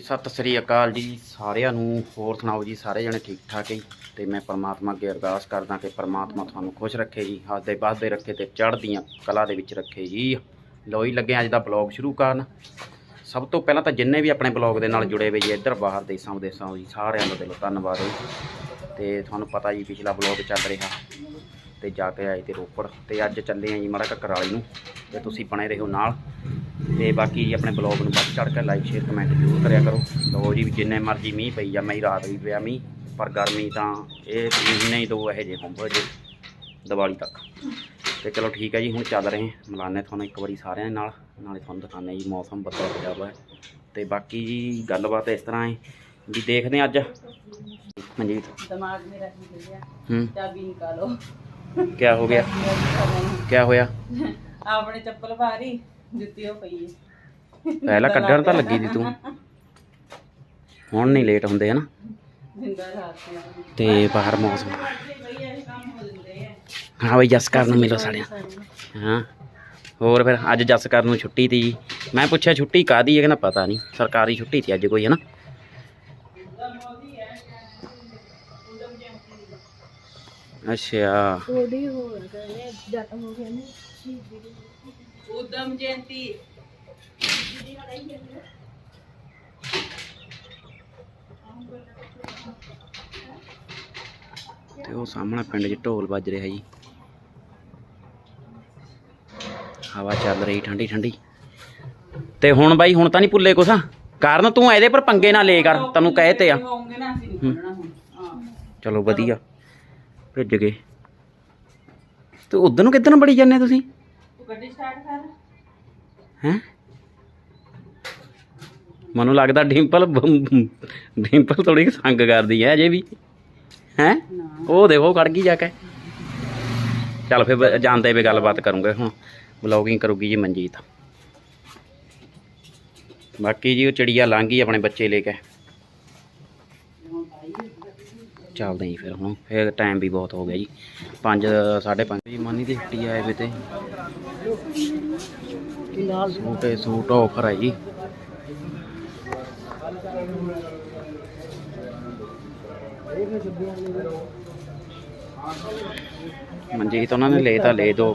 ਸਤਿ ਸ੍ਰੀ ਅਕਾਲ ਜੀ ਸਾਰਿਆਂ ਨੂੰ। ਹੋਰ ਸੁਣਾਓ ਜੀ, ਸਾਰੇ ਜਣੇ ਠੀਕ ਠਾਕ ਹੈ? ਤੇ ਮੈਂ ਪਰਮਾਤਮਾ ਅੱਗੇ ਅਰਦਾਸ ਕਰਦਾ ਕਿ ਪਰਮਾਤਮਾ ਤੁਹਾਨੂੰ ਖੁਸ਼ ਰੱਖੇ ਜੀ, ਹੱਸਦੇ ਵੱਸਦੇ ਰੱਖੇ ਤੇ ਚੜ੍ਹਦੀਆਂ ਕਲਾ ਦੇ ਵਿੱਚ ਰੱਖੇ ਜੀ। ਲੋ ਹੀ ਲੱਗੇ ਅੱਜ ਦਾ ਬਲੌਗ ਸ਼ੁਰੂ ਕਰਨ। ਸਭ ਤੋਂ ਪਹਿਲਾਂ ਤਾਂ ਜਿੰਨੇ ਵੀ ਆਪਣੇ ਬਲੌਗ ਦੇ ਨਾਲ ਜੁੜੇ ਹੋਏ ਜੀ, ਇੱਧਰ ਬਾਹਰ ਦੇਸਾਂ ਵਿਦੇਸਾਂ ਜੀ, ਸਾਰਿਆਂ ਦਾ ਦਿਲੋਂ ਧੰਨਵਾਦ ਹੈ ਜੀ। ਤੇ ਤੁਹਾਨੂੰ ਪਤਾ ਜੀ, ਪਿਛਲਾ ਬਲੌਗ ਚੱਲ ਰਿਹਾ ਤੇ ਜਾ ਕੇ ਆਏ ਤੇ ਰੋਪੜ ਤੇ ਅੱਜ ਚੱਲੇ ਆ ਜੀ ਮਾੜਾ ਕਕਰਾਲੀ ਨੂੰ ਤੇ ਤੁਸੀਂ ਬਣੇ ਰਹੋ ਨਾਲ। ਤੇ ਬਾਕੀ ਜੀ ਆਪਣੇ ਬਲੌਗ ਨੂੰ ਵੱਧ ਚੜ ਕੇ ਲਾਈਕ ਸ਼ੇਅਰ ਕਮੈਂਟ ਜ਼ਰੂਰ ਕਰਿਆ ਕਰੋ। ਲੋ ਜੀ ਜਿੰਨੇ ਮਰਜ਼ੀ ਮੀਂਹ ਪਈ ਜਾਂ ਮੈਂ ਰਾਤ ਵੀ ਪਿਆ ਮੀਂਹ ਪਰ ਗਰਮੀ ਤਾਂ ਇਹ ਮਹੀਨੇ ਹੀ ਦੋ ਇਹੋ ਜਿਹੇ ਹੁੰਦੇ ਜੇ ਦੀਵਾਲੀ ਤੱਕ। ਤੇ ਚਲੋ ਠੀਕ ਹੈ ਜੀ ਹੁਣ ਚੱਲ ਰਹੇ ਹਾਂ। ਮਿਲਾਨੇ ਤੁਹਾਨੂੰ ਇੱਕ ਵਾਰੀ ਸਾਰਿਆਂ ਨਾਲ। ਨਾਲੇ ਤੁਹਾਨੂੰ ਦਿਖਾਣੇ ਜੀ ਮੌਸਮ ਬੱਦਲ ਹੋਇਆ ਵਾ। ਤੇ ਬਾਕੀ ਜੀ ਗੱਲਬਾਤ ਇਸ ਤਰ੍ਹਾਂ ਹੈ ਵੀ ਦੇਖਦੇ ਹਾਂ ਅੱਜ। ਮਨਜੀਤ ਦਿਮਾਗ ਮੇਰਾ ਠੀਕ ਹੈ ਹੂੰ। ਚਾਬੀ ਨਿਕਾਲੋ। ਕਿਆ ਹੋ ਗਿਆ? ਕਿਆ ਹੋਇਆ? ਆਪਣੇ ਚੱਪਲ ਭਾਰੀ ਜੁੱਤੀ ਉਹ ਪਈ ਹੈ। ਪਹਿਲਾਂ ਕੱਢਣ ਤਾਂ ਲੱਗੀ ਦੀ ਤੂੰ। ਹੁਣ ਨਹੀਂ ਲੇਟ ਹੁੰਦੇ ਹਨਾ? ਤੇ ਬਾਹਰ ਮੌਸਮ। ਹਾਂ ਬਈ ਜਸ ਕਰਨ ਮਿਲੋ ਸਾਰਿਆਂ ਹਾਂ। ਹੋਰ ਫਿਰ ਅੱਜ ਜਸ ਕਰਨ ਨੂੰ ਛੁੱਟੀ ਤੀ। ਮੈਂ ਪੁੱਛਿਆ ਛੁੱਟੀ ਕਾਦੀ ਹੈ? ਕਿ ਨਾ ਪਤਾ ਨਹੀਂ। ਸਰਕਾਰੀ ਛੁੱਟੀ ਸੀ ਅੱਜ ਕੋਈ ਹਨਾ? ਅੱਛਾ। ਤੇ ਉਹ ਸਾਹਮਣੇ ਪਿੰਡ 'ਚ ਢੋਲ ਵੱਜ ਰਿਹਾ ਜੀ। ਹਵਾ ਚੱਲ ਰਹੀ ਠੰਡੀ ਠੰਡੀ। ਤੇ ਹੁਣ ਬਾਈ ਹੁਣ ਤਾਂ ਨਹੀਂ ਭੁੱਲੇ ਕੁਛ? ਕਾਰਨ ਤੂੰ ਇਹਦੇ ਪਰ ਪੰਗੇ ਨਾ ਲੈ ਕਰ ਤੈਨੂੰ ਕਹਿ ਤੇ ਆ। ਚਲੋ ਵਧੀਆ। ਭਿੱਜ ਗਏ। ਤੇ ਉਧਰ ਨੂੰ ਕਿੱਧਰ ਨੂੰ ਬੜੀ ਜਾਂਦੇ ਤੁਸੀਂ? ਗੱਡੀ ਸਟਾਰਟ ਕਰ। ਹੈ? ਮੈਨੂੰ ਲੱਗਦਾ ਡਿੰਪਲ ਡਿੰਪਲ ਥੋੜੀ ਸੰਗ ਕਰਦੀ ਹੈ ਅਜੇ ਵੀ। ਹੈ? ਉਹ ਦੇਖੋ ਖੜ ਗਈ ਜਾ ਕੇ। ਚੱਲ ਫਿਰ ਜਾਂਦੇ ਵੀ ਗੱਲਬਾਤ ਕਰੂੰਗੇ ਹੁਣ। ਵਲੌਗਿੰਗ ਕਰੂਗੀ ਜੀ ਮਨਜੀਤ। ਬਾਕੀ ਜੀ ਉਹ ਚਿੜੀਆ ਲੰਘ ਗਈ ਆਪਣੇ ਬੱਚੇ ਲੈ ਕੇ। ਚੱਲਦੇ ਜੀ ਫਿਰ ਹੁਣ, ਫਿਰ ਟਾਈਮ ਵੀ ਬਹੁਤ ਹੋ ਗਿਆ ਜੀ। 5 5:30 ਜੀ ਮਾਨੀ ਦੀ ਹੱਟੀ ਆਏ ਵੇ ਤੇ। ਸੂਟ ਇਹ ਸੂਟ ਆਫਰ ਹੈ ਜੀ। ਮਨਜੀਤ ਉਹਨਾਂ ਨੇ ਲੈ ਤਾਂ ਲੈ ਦੋ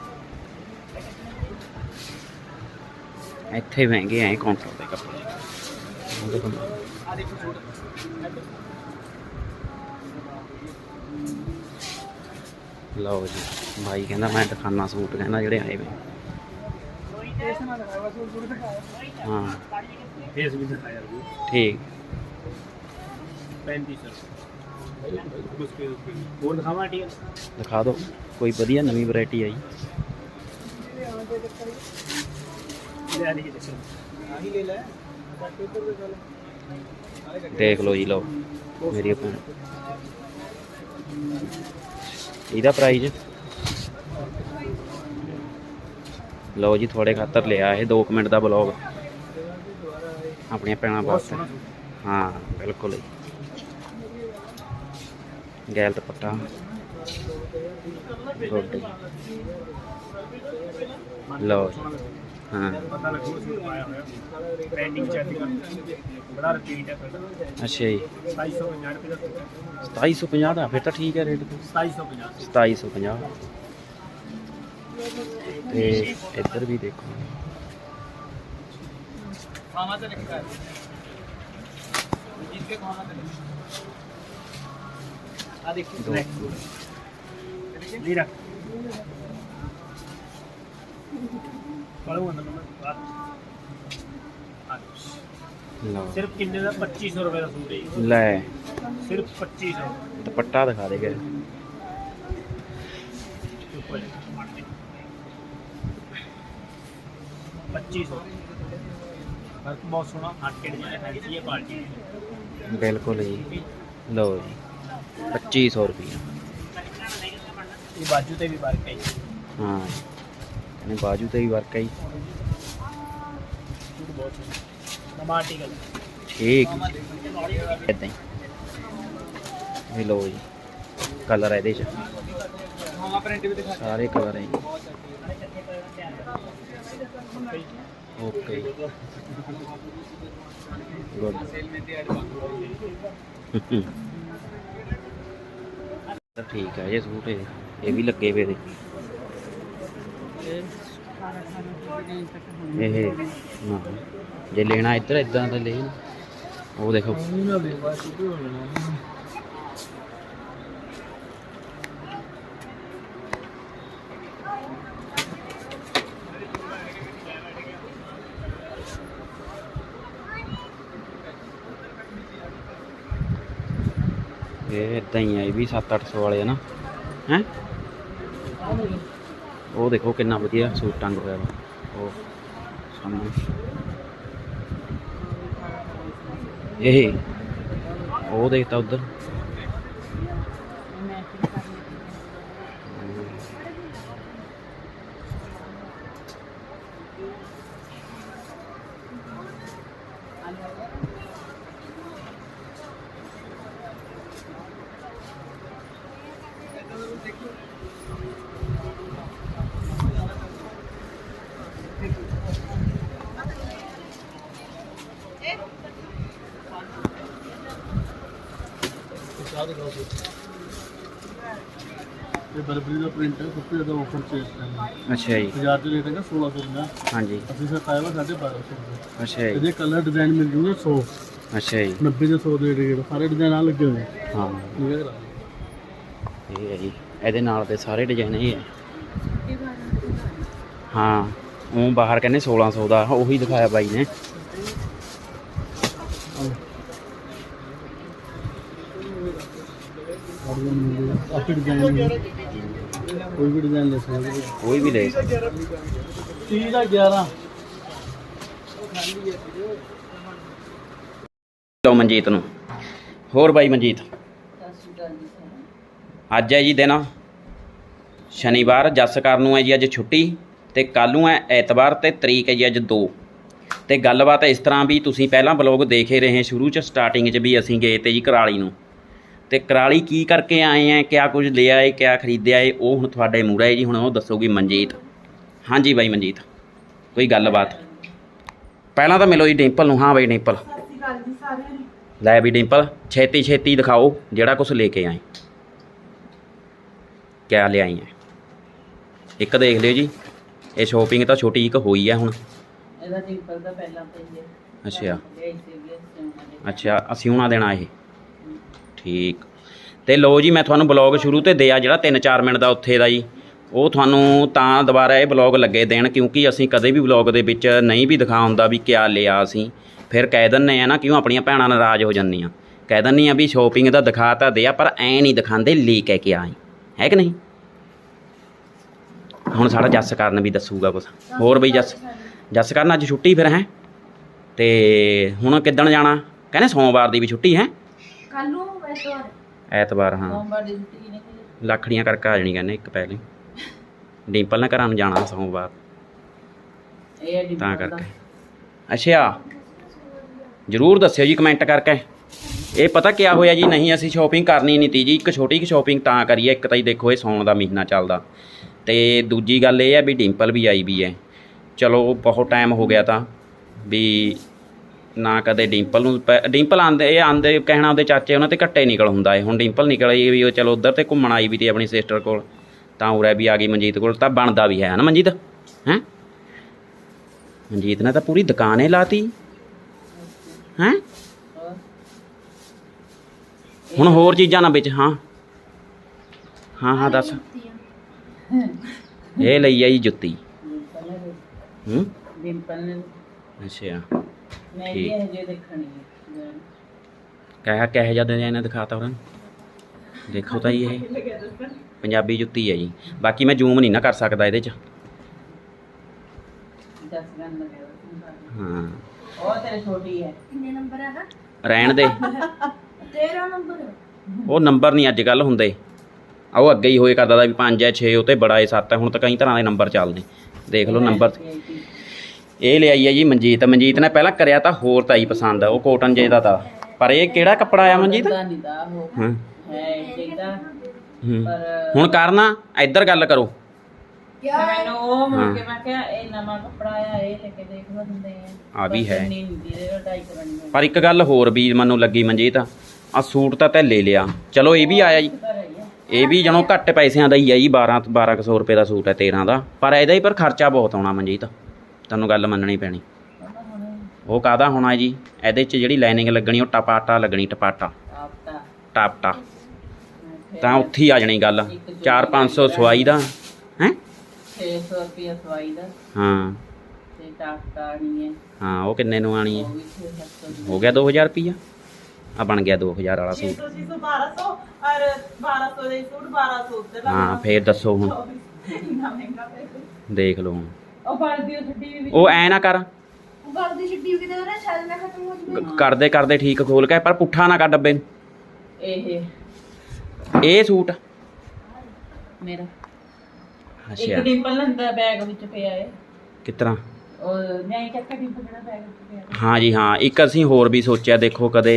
ਇੱਥੇ ਮਹਿੰਗੇ ਐ ਕਾਊਂਟਰ ਦੇ ਕੱਪੜੇ। ਉਹਦੇ ਕੋਲ ਆ ਦੇਖੋ ਸੂਟ ਲਓ ਜੀ ਭਾਈ ਕਹਿੰਦਾ ਮੈਂ ਦਿਖਾਣਾ ਸੂਟ ਕਹਿੰਦਾ ਜਿਹੜੇ ਆਏ ਵੇ। ਹਾਂ। ਫੇਸ ਵੀ ਦਿਖਾਇਆ ਜੀ ਠੀਕ 3500 ਮੁਸ਼ਕਿਲ। ਹੋਰ ਦਿਖਾਵਾਂ ਠੀਕ ਦਿਖਾ ਦਿਓ ਕੋਈ ਵਧੀਆ ਨਵੀਂ ਵੈਰਾਈਟੀ ਆਈ। ਦੇਖੋ ਲਓ ਜੀ ਲਓ। ਮੇਰੀ ਭੈਣ ਇਹਦਾ ਪ੍ਰਾਈਸ ਲਓ ਜੀ ਤੁਹਾਡੇ ਖਾਤਰ ਲਿਆ ਇਹ 2 ਮਿੰਟ ਦਾ ਬਲੌਗ ਆਪਣੀਆਂ ਭੈਣਾਂ ਵਾਸਤੇ। ਹਾਂ ਬਿਲਕੁਲ ਜੀ। ਗੈਲ ਦੁਪੱਟਾ। ਜੀ। ਲਓ ਜੀ। ਹਾਂ। ਪਤਾ ਲੱਗੂ ਸੂਟ ਪਾਇਆ ਹੋਇਆ ਚੱਲ ਰਿਹਾ ਬੜਾ ਰਿਪੀਟ ਹੈ ਫਿਰ ਅੱਛਾ ਜੀ। 2750 ਰੁਪਏ ਦਾ ਸੂਟ ਹੈ 2750 ਦਾ ਫਿਰ ਤਾਂ ਠੀਕ ਹੈ ਰੇਟ 2750 2750 ਤੇ ਇੱਧਰ ਵੀ ਦੇਖੋ। ਖਾਣਾ ਤੇ ਲਿਖਿਆ ਹੈ। ਜਿੱਥੇ ਖਾਣਾ ਤੇ ਲਿਖਿਆ ਆ ਦੇਖੋ ਦੋ। ਨਹੀਂ ਰੱਖ ਪੜੋ ਅੰਦਰ ਮੈਂ ਬਾਤ ਲਓ। ਸਿਰਫ ਕਿੰਨੇ ਦਾ? 2500 ਰੁਪਏ ਦਾ ਸੂਟ ਹੈ ਜੀ। ਲੈ। ਸਿਰਫ 2500 ਦੁਪੱਟਾ ਦਿਖਾ ਦੇ ਗਏ ਉੱਪਰ 2500 ਵਰਕ ਬਹੁਤ ਸੋਹਣਾ ਹੱਟ ਕੇ ਡਿਜ਼ਾਈਨ ਹੈ ਜੀ ਇਹ ਪਾਰਟੀ ਬਿਲਕੁਲ ਜੀ। ਲਓ ਜੀ। 2500 ਰੁਪਏ ਇਹ ਬਾਜੂ ਤੇ ਵੀ ਵਰਕ ਹੈ ਜੀ। ਹਾਂ। ਜੀ ਸੂਟ ਬਹੁਤ ਸੋਹਣਾ ਨਵਾਂ ਆਰਟੀਕਲ ਠੀਕ ਇਦਾਂ ਹੀ ਇਹ ਲਓ ਜੀ ਕਲਰ ਹੈ ਇਹਦੇ ਚ ਹਾਂ ਪ੍ਰਿੰਟ ਵੀ ਦਿਖਾ ਸਾਰੇ ਕਲਰ ਹੈ ਓਕੇ ਗੁੱਡ ਸੇਲ ਮੇਂ ਤੇ ਐਡ ਤਾਂ ਠੀਕ ਹੈ ਇਹ ਸੂਟ ਜੇ ਲੈਣਾ ਇੱਧਰ, ਇਦਾਂ ਦਾ ਲੈ ਉਹ ਦੇਖੋ। ਇਹ ਇਦਾਂ ਹੀ ਆ, ਇਹ ਵੀ 7-800 ਵਾਲੇ ਆ ਨਾ। ਹੈ? ਉਹ ਦੇਖੋ ਕਿੰਨਾ ਵਧੀਆ ਸੂਟ ਟੰਗ ਹੋਇਆ ਵਾ। ਉਹ ਸਾਹਮਣੇ। ਇਹ ਉਹ ਦੇਖਤਾ ਉਧਰ। ਇਹ ਬਰਬਰੀ ਦਾ ਪ੍ਰਿੰਟ ਹੈ ਸਭ ਤੋਂ ਜ਼ਿਆਦਾ ਆਫਰ ਚ ਇਸ ਟਾਈਮ ਅੱਛਾ ਜੀ। ਬਾਜ਼ਾਰ ਚ ਰੇਟ ਹੈਗਾ 1600 ਦਾ ਹਾਂਜੀ। ਅਸੀਂ ਸਰ ਪਾਇਆ ਵਾ 1250 ਰੁਪਏ। ਅੱਛਾ ਜੀ। ਇਹਦੇ ਕਲਰ ਡਿਜ਼ਾਈਨ ਮਿਲ ਜੂਗਾ 100 ਅੱਛਾ ਜੀ। 90 ਦੇ 100 ਦੇ ਰੇਟ ਸਾਰੇ ਡਿਜ਼ਾਈਨ ਆ ਲੱਗੇ ਹੋਏ ਨੇ ਹਾਂ। ਠੀਕ ਹੈ ਜਰਾ ਇਹ ਹੈ ਜੀ। ਇਹਦੇ ਨਾਲ ਦੇ ਸਾਰੇ ਡਿਜ਼ਾਈਨ ਇਹ ਹੈ। ਹਾਂ। ਉਹ ਬਾਹਰ ਕਹਿੰਦੇ 1600 ਦਾ। ਉਹੀ ਦਿਖਾਇਆ ਬਾਈ ਨੇ। ਡਿਜ਼ਾਈਨ ਕੋਈ ਵੀ ਡਿਜ਼ਾਈਨ ਲੈ ਸਕਦੇ। ਹੋ ਕੋਈ ਵੀ ਲੈ ਸਕਦਾ। 30 ਦਾ 11 ਲਓ ਮਨਜੀਤ ਨੂੰ। ਹੋਰ ਬਾਈ ਮਨਜੀਤ। ਅੱਜ ਹੈ ਜੀ ਦਿਨ। ਸ਼ਨੀਵਾਰ ਜੱਸ ਕਰਨ ਨੂੰ ਹੈ ਜੀ ਅੱਜ ਛੁੱਟੀ ਤੇ ਕੱਲ ਨੂੰ ਹੈ ਐਤਵਾਰ ਤੇ ਤਰੀਕ ਹੈ ਜੀ ਅੱਜ 2 ਤੇ ਗੱਲਬਾਤ ਇਸ ਤਰ੍ਹਾਂ ਵੀ ਤੁਸੀਂ ਪਹਿਲਾਂ ਬਲੌਗ ਦੇਖੇ ਰਹੇ ਸ਼ੁਰੂ ਚ ਸਟਾਰਟਿੰਗ 'ਚ ਵੀ ਅਸੀਂ ਗਏ ਤੇ ਜੀ ਕਰਾਲੀ ਨੂੰ। ਤੇ ਕਰਾਲੀ ਕੀ ਕਰਕੇ ਆਏ ਆ ਕਿਆ ਕੁਝ ਲਿਆ ਏ ਕਿਆ ਖਰੀਦਿਆ ਏ ਉਹ ਹੁਣ ਤੁਹਾਡੇ ਮੂਹਰੇ ਹੈ ਜੀ ਹੁਣ ਉਹ ਦੱਸੋਗੀ ਮਨਜੀਤ। ਹਾਂਜੀ ਬਾਈ ਮਨਜੀਤ ਕੋਈ ਗੱਲਬਾਤ? ਪਹਿਲਾਂ ਤਾਂ ਮਿਲੋ ਜੀ ਡਿੰਪਲ ਨੂੰ ਹਾਂ ਬਾਈ ਡਿੰਪਲ। ਲੈ ਵੀ ਡਿੰਪਲ ਛੇਤੀ ਛੇਤੀ ਦਿਖਾਓ ਜਿਹੜਾ ਕੁਝ ਲੈ ਕੇ ਆਏ। ਕਿਆ ਲਿਆਈ ਹੈ ਇੱਕ ਦੇਖ ਲਿਓ ਜੀ ਇਹ ਸ਼ੋਪਿੰਗ ਤਾਂ ਛੋਟੀ ਇੱਕ ਹੋਈ ਹੈ ਹੁਣ। ਇਹਦਾ ਡਿੰਪਲ ਦਾ ਪਹਿਲਾਂ ਪਈ ਹੈ। ਅੱਛਾ। ਅੱਛਾ ਅਸੀਂ ਉਹਨਾਂ ਦੇਣਾ ਇਹ। ਠੀਕ। ਤੇ ਲਓ ਜੀ, ਮੈਂ ਤੁਹਾਨੂੰ ਬਲੌਗ ਸ਼ੁਰੂ ਤੇ ਦਿਆ ਜਿਹੜਾ 3-4 ਮਿੰਟ ਦਾ ਉੱਥੇ ਦਾ ਜੀ। ਉਹ ਤੁਹਾਨੂੰ ਤਾਂ ਦੁਬਾਰਾ ਇਹ ਬਲੌਗ ਲੱਗੇ ਦੇਣ, ਕਿਉਂਕਿ ਅਸੀਂ ਕਦੇ ਵੀ ਬਲੌਗ ਦੇ ਵਿੱਚ ਨਹੀਂ ਵੀ ਦਿਖਾ ਹੁੰਦਾ ਵੀ ਕਿਆ ਲਿਆ ਅਸੀਂ। ਫਿਰ ਕਹਿ ਦਿੰਨੇ ਆ ਨਾ, ਕਿਉਂ ਆਪਣੀਆਂ ਭੈਣਾਂ ਨਾਰਾਜ਼ ਹੋ ਜਾਂਦੀਆਂ। ਕਹਿ ਦਿੰਨੀ ਆ ਵੀ ਸ਼ੋਪਿੰਗ ਦਾ ਦਿਖਾ ਤਾਂ ਦਿਆ ਪਰ ਐ ਨਹੀਂ ਦਿਖਾਉਂਦੇ ਲੀ ਕਹਿ ਕੇ ਆਏ ਹੈ ਕਿ ਨਹੀਂ? ਹੁਣ ਸਾਡਾ ਜੱਸ ਕਰਨ ਵੀ ਦੱਸੂਗਾ ਕੁਝ ਹੋਰ ਬਈ ਜੱਸ ਜੱਸ ਕਰਨ ਅੱਜ ਛੁੱਟੀ ਫਿਰ, ਹੈ? ਤੇ ਹੁਣ ਕਿੱਦਣ ਜਾਣਾ? ਕਹਿੰਦੇ ਸੋਮਵਾਰ ਦੀ ਵੀ ਛੁੱਟੀ, ਹੈ? ਕੱਲ ਨੂੰ ਐਤਵਾਰ। ਐਤਵਾਰ ਹਾਂ। ਸੋਮਵਾਰ ਦੀ ਛੁੱਟੀ ਲੱਖੜੀਆਂ ਕਰਕੇ ਆ ਜਾਣੀ ਕਹਿੰਦੇ ਇੱਕ ਪਹਿਲੇ। ਡਿੰਪਲ ਨੇ ਘਰਾਂ ਨੂੰ ਜਾਣਾ ਸੋਮਵਾਰ। ਇਹ ਹੈ ਤਾਂ। ਕਰਕੇ। ਅੱਛਾ ਜਰੂਰ ਦੱਸਿਓ ਜੀ ਕਮੈਂਟ ਕਰਕੇ। ਇਹ ਪਤਾ ਕਿਆ ਹੋਇਆ ਜੀ? ਨਹੀਂ ਅਸੀਂ ਸ਼ਾਪਿੰਗ ਕਰਨੀ ਨਹੀਂ ਤੀ ਜੀ। ਇੱਕ ਛੋਟੀ ਜਿਹੀ ਸ਼ਾਪਿੰਗ ਤਾਂ ਕਰੀਏ। ਇੱਕ ਤਾਂ ਜੀ ਦੇਖੋ ਇਹ ਸੌਣ ਦਾ ਮਹੀਨਾ ਚੱਲਦਾ। ਤੇ ਦੂਜੀ ਗੱਲ ਇਹ ਹੈ ਵੀ ਡਿੰਪਲ ਵੀ ਆਈ ਵੀ ਹੈ। ਚਲੋ ਬਹੁਤ ਟਾਈਮ ਹੋ ਗਿਆ ਤਾਂ। ਵੀ ਨਾ ਕਦੇ ਡਿੰਪਲ ਨੂੰ ਪ- ਡਿੰਪਲ ਆਂਦੇ ਇਹ ਆਂਦੇ ਕਹਿਣਾ ਉਹਦੇ ਚਾਚੇ ਉਹਨਾਂ ਤੇ ਘੱਟੇ ਨਿਕਲ ਹੁੰਦਾ ਏ ਹੁਣ ਡਿੰਪਲ ਨਿਕਲ ਆਈ ਵੀ ਉਹ ਚਲੋ ਉਧਰ ਤੇ ਘੁੰਮਣ ਆਈ ਵੀ ਤੀ ਆਪਣੀ ਸਿਸਟਰ ਕੋਲ। ਤਾਂ ਉਰੇ ਵੀ ਆ ਗਈ ਮਨਜੀਤ ਕੋਲ ਤਾਂ ਬਣਦਾ ਵੀ ਹੈ ਨਾ ਮਨਜੀਤ? ਹੈਂ? ਮਨਜੀਤ ਨੇ ਤਾਂ ਪੂਰੀ ਦੁਕਾਨੇ ਲਾਤੀ। ਹੈਂ? ਹੁਣ ਹੋਰ ਚੀਜ਼ਾਂ ਨਾ ਵਿੱਚ ਹਾਂ। ਹਾਂ ਹਾਂ ਦੱਸ। ਇਹ ਲਈ ਆਈ ਜੁੱਤੀ। ਹੂੰ? ਡਿੰਪਲ ਨੇ ਅੱਛਾ। ਮੈਂ ਠੀਕ। ਵੀ ਇਹ ਜੇ ਦੇਖਣੀ ਹੈ ਕਹਿਆ ਕਹਿ ਜਾਂਦੇ ਨੇ ਇਹਨੇ ਦਿਖਾਤਾ ਉਹਨਾਂ? ਨੂੰ ਦੇਖੋ ਤਾਂ ਜੀ ਇਹ। ਪੰਜਾਬੀ ਜੁੱਤੀ ਹੈ ਜੀ। ਬਾਕੀ ਮੈਂ ਜ਼ੂਮ ਨਹੀਂ ਨਾ ਕਰ ਸਕਦਾ ਇਹਦੇ 'ਚ। ਦਸ ਗੰਨ ਲੱਗਿਆ ਹਾਂ। ਉਹ ਤੇਰੇ ਛੋਟੀ ਹੈ। ਕਿੰਨੇ ਨੰਬਰ ਹੈਗਾ ਰਹਿਣ ਦੇ। 13 ਨੰਬਰ? ਉਹ ਨੰਬਰ ਨਹੀਂ ਅੱਜ ਕੱਲ ਹੁੰਦੇ। ਆ ਉਹ ਅੱਗੇ ਹੀ ਹੋਏ ਕਰਦਾ ਦਾ ਵੀ 5 ਹੈ 6 ਉਹ ਤੇ ਬੜਾ ਹੈ 7 ਹੈ। ਹੁਣ ਤਾਂ ਕਈ ਤਰ੍ਹਾਂ ਦੇ ਨੰਬਰ ਚੱਲਦੇ। ਦੇਖ ਲਓ ਨੰਬਰ ਇਹ ਲਿਆਈ ਹੈ ਜੀ ਮਨਜੀਤ। ਮਨਜੀਤ ਨੇ ਪਹਿਲਾਂ ਕਰਿਆ ਤਾਂ ਹੋਰ ਤਾਂ ਹੀ ਪਸੰਦ ਉਹ ਕੋਟਨ ਜੇ ਦਾ ਤਾਂ। ਪਰ ਇਹ ਕਿਹੜਾ ਕੱਪੜਾ ਆ ਮਨਜੀਤ? ਹਾਂ। ਹੁਣ ਕਰਨਾ ਇੱਧਰ ਗੱਲ ਕਰੋ। ਮੈਨੂੰ ਉਹ ਮੁੜ ਹਾਂ। ਕੇ ਮੈਂ ਕਿਹਾ ਇਹ ਨਵਾਂ ਕੱਪੜਾ ਆਇਆ ਇਹ ਲੈ ਕੇ ਦੇਖ ਲਓ ਹੁੰਦੇ ਆ। ਆ ਵੀ ਹੈ। ਪਰ ਇੱਕ ਗੱਲ ਹੋਰ ਵੀ ਮੈਨੂੰ ਲੱਗੀ ਮਨਜੀਤ ਆ ਸੂਟ ਤਾਂ ਤੈ ਲੈ ਲਿਆ। ਚਲੋ ਇਹ ਵੀ ਆਇਆ ਜੀ। ਇਹ ਵੀ ਜਣੋ ਘੱਟ ਪੈਸਿਆਂ ਦਾ ਹੀ ਆ ਜੀ 12 1200 ਰੁਪਏ ਦਾ ਸੂਟ ਹੈ 13 ਦਾ। ਪਰ ਇਹਦਾ ਹੀ ਪਰ ਖਰਚਾ ਬਹੁਤ ਆਉਣਾ ਮਨਜੀਤ। ਤੁਹਾਨੂੰ ਗੱਲ ਮੰਨਣੀ ਪੈਣੀ। ਉਹ ਕਾਦਾ ਹੋਣਾ ਜੀ? ਇਹਦੇ 'ਚ ਜਿਹੜੀ ਲਾਈਨਿੰਗ ਲੱਗਣੀ ਉਹ ਟਪਾਟਾ ਲੱਗਣੀ ਟਪਾਟਾ। ਟਾਪਟਾ। ਤਾਂ ਉੱਥੇ ਹੀ ਆ ਜਾਣੀ ਗੱਲ। 4-500 ਸਵਾਈ ਦਾ ਹੈ 600 ਰੁਪਏ ਸਵਾਈ ਦਾ। ਹਾਂ? ਤੇ ਟਾਕਟਾ ਨਹੀਂ ਹੈ। ਹਾਂ ਉਹ ਕਿੰਨੇ ਨੂੰ ਆਣੀ ਹੈ? ਵੀ 600 ਹੋ ਗਿਆ 2000 ਰੁਪਈਆ? ਆ ਬਣ ਗਿਆ 2000 ਵਾਲਾ ਸੂਟ। 600 600 1200 ਔਰ 1200 ਦੇ ਸੂਟ 1200 ਉੱਤੇ ਹਾਂ ਫੇਰ ਦੱਸੋ ਹੁਣ। ਦੇਖ ਲਓ ਹੁਣ। ਉਹ ਪੜਦੀ ਉਹ ਛੱਡੀ ਵੀ ਉਹ ਐ ਨਾ ਕਰ। ਕਿਤੇ ਸ਼ਾਇਦ ਮੈਂ ਖਤਮ ਹੋ ਜੂਗੀ। ਕਰਦੇ ਕਰਦੇ ਠੀਕ ਖੋਲ ਕੇ ਪਰ ਪੁੱਠਾ ਨਾ ਕਰ ਡੱਬੇ ਨੂੰ। ਇਹ। ਇਹ ਸੂਟ। ਮੇਰਾ। ਇੱਕ ਅੱਛਾ ਡਿੰਪਲ ਅੰਦਰ ਬੈਗ ਵਿੱਚ ਪਿਆ ਹੈ ਕਿਸ ਤਰ੍ਹਾਂ ਉਹ ਨਹੀਂ ਚੱਕਾ ਡਿੰਪਲ ਜਿਹੜਾ ਬੈਗ ਵਿੱਚ ਪਿਆ। ਹਾਂ ਜੀ ਹਾਂ। ਇੱਕ ਅਸੀਂ ਹੋਰ ਵੀ ਸੋਚਿਆ ਦੇਖੋ ਕਦੇ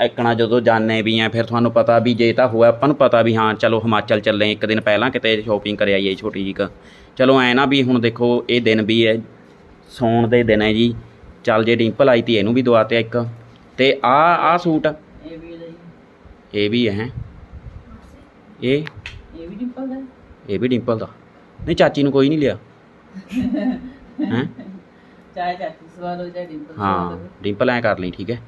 ਐਕਣਾ ਜਦੋਂ ਜਾਣੇ ਵੀ ਆ ਫਿਰ ਤੁਹਾਨੂੰ ਪਤਾ ਵੀ ਜੇ ਤਾਂ ਹੋਇਆ ਆਪਾਂ ਨੂੰ ਪਤਾ ਵੀ ਹਾਂ ਚਲੋ ਹਿਮਾਚਲ ਚੱਲੇ ਇੱਕ ਦਿਨ ਪਹਿਲਾਂ ਕਿਤੇ ਸ਼ੋਪਿੰਗ ਕਰ ਆਈਏ ਛੋਟੀ ਜਿਹੀ ਕੁ। ਚਲੋ ਐ ਨਾ ਵੀ ਹੁਣ ਦੇਖੋ ਇਹ ਦਿਨ ਵੀ ਹੈ ਸੌਣ ਦੇ ਦਿਨ ਹੈ ਜੀ। ਚੱਲ ਜੇ ਡਿੰਪਲ ਆਈ ਤੀ ਇਹਨੂੰ ਵੀ ਦਵਾ ਤੇ ਇੱਕ। ਤੇ ਆ ਆ ਸੂਟ। ਇਹ ਵੀ ਹੀ। ਇਹ ਵੀ ਹੈ ਇਹ? ਇਹ ਵੀ ਡਿੰਪਲ ਦਾ। ਇਹ ਵੀ ਡਿੰਪਲ ਦਾ। ਨਹੀਂ ਚਾਚੀ ਨੂੰ ਕੋਈ ਨਹੀਂ ਲਿਆ। ਹੈ? ਚਾਹੇ ਚਾਚੀ ਸਵਾਲ ਹੋ ਜਾਏ ਡਿੰਪਲ ਹਾਂ। ਡਿੰਪਲ ਐ ਕਰ ਲਈ ਠੀਕ ਹੈ?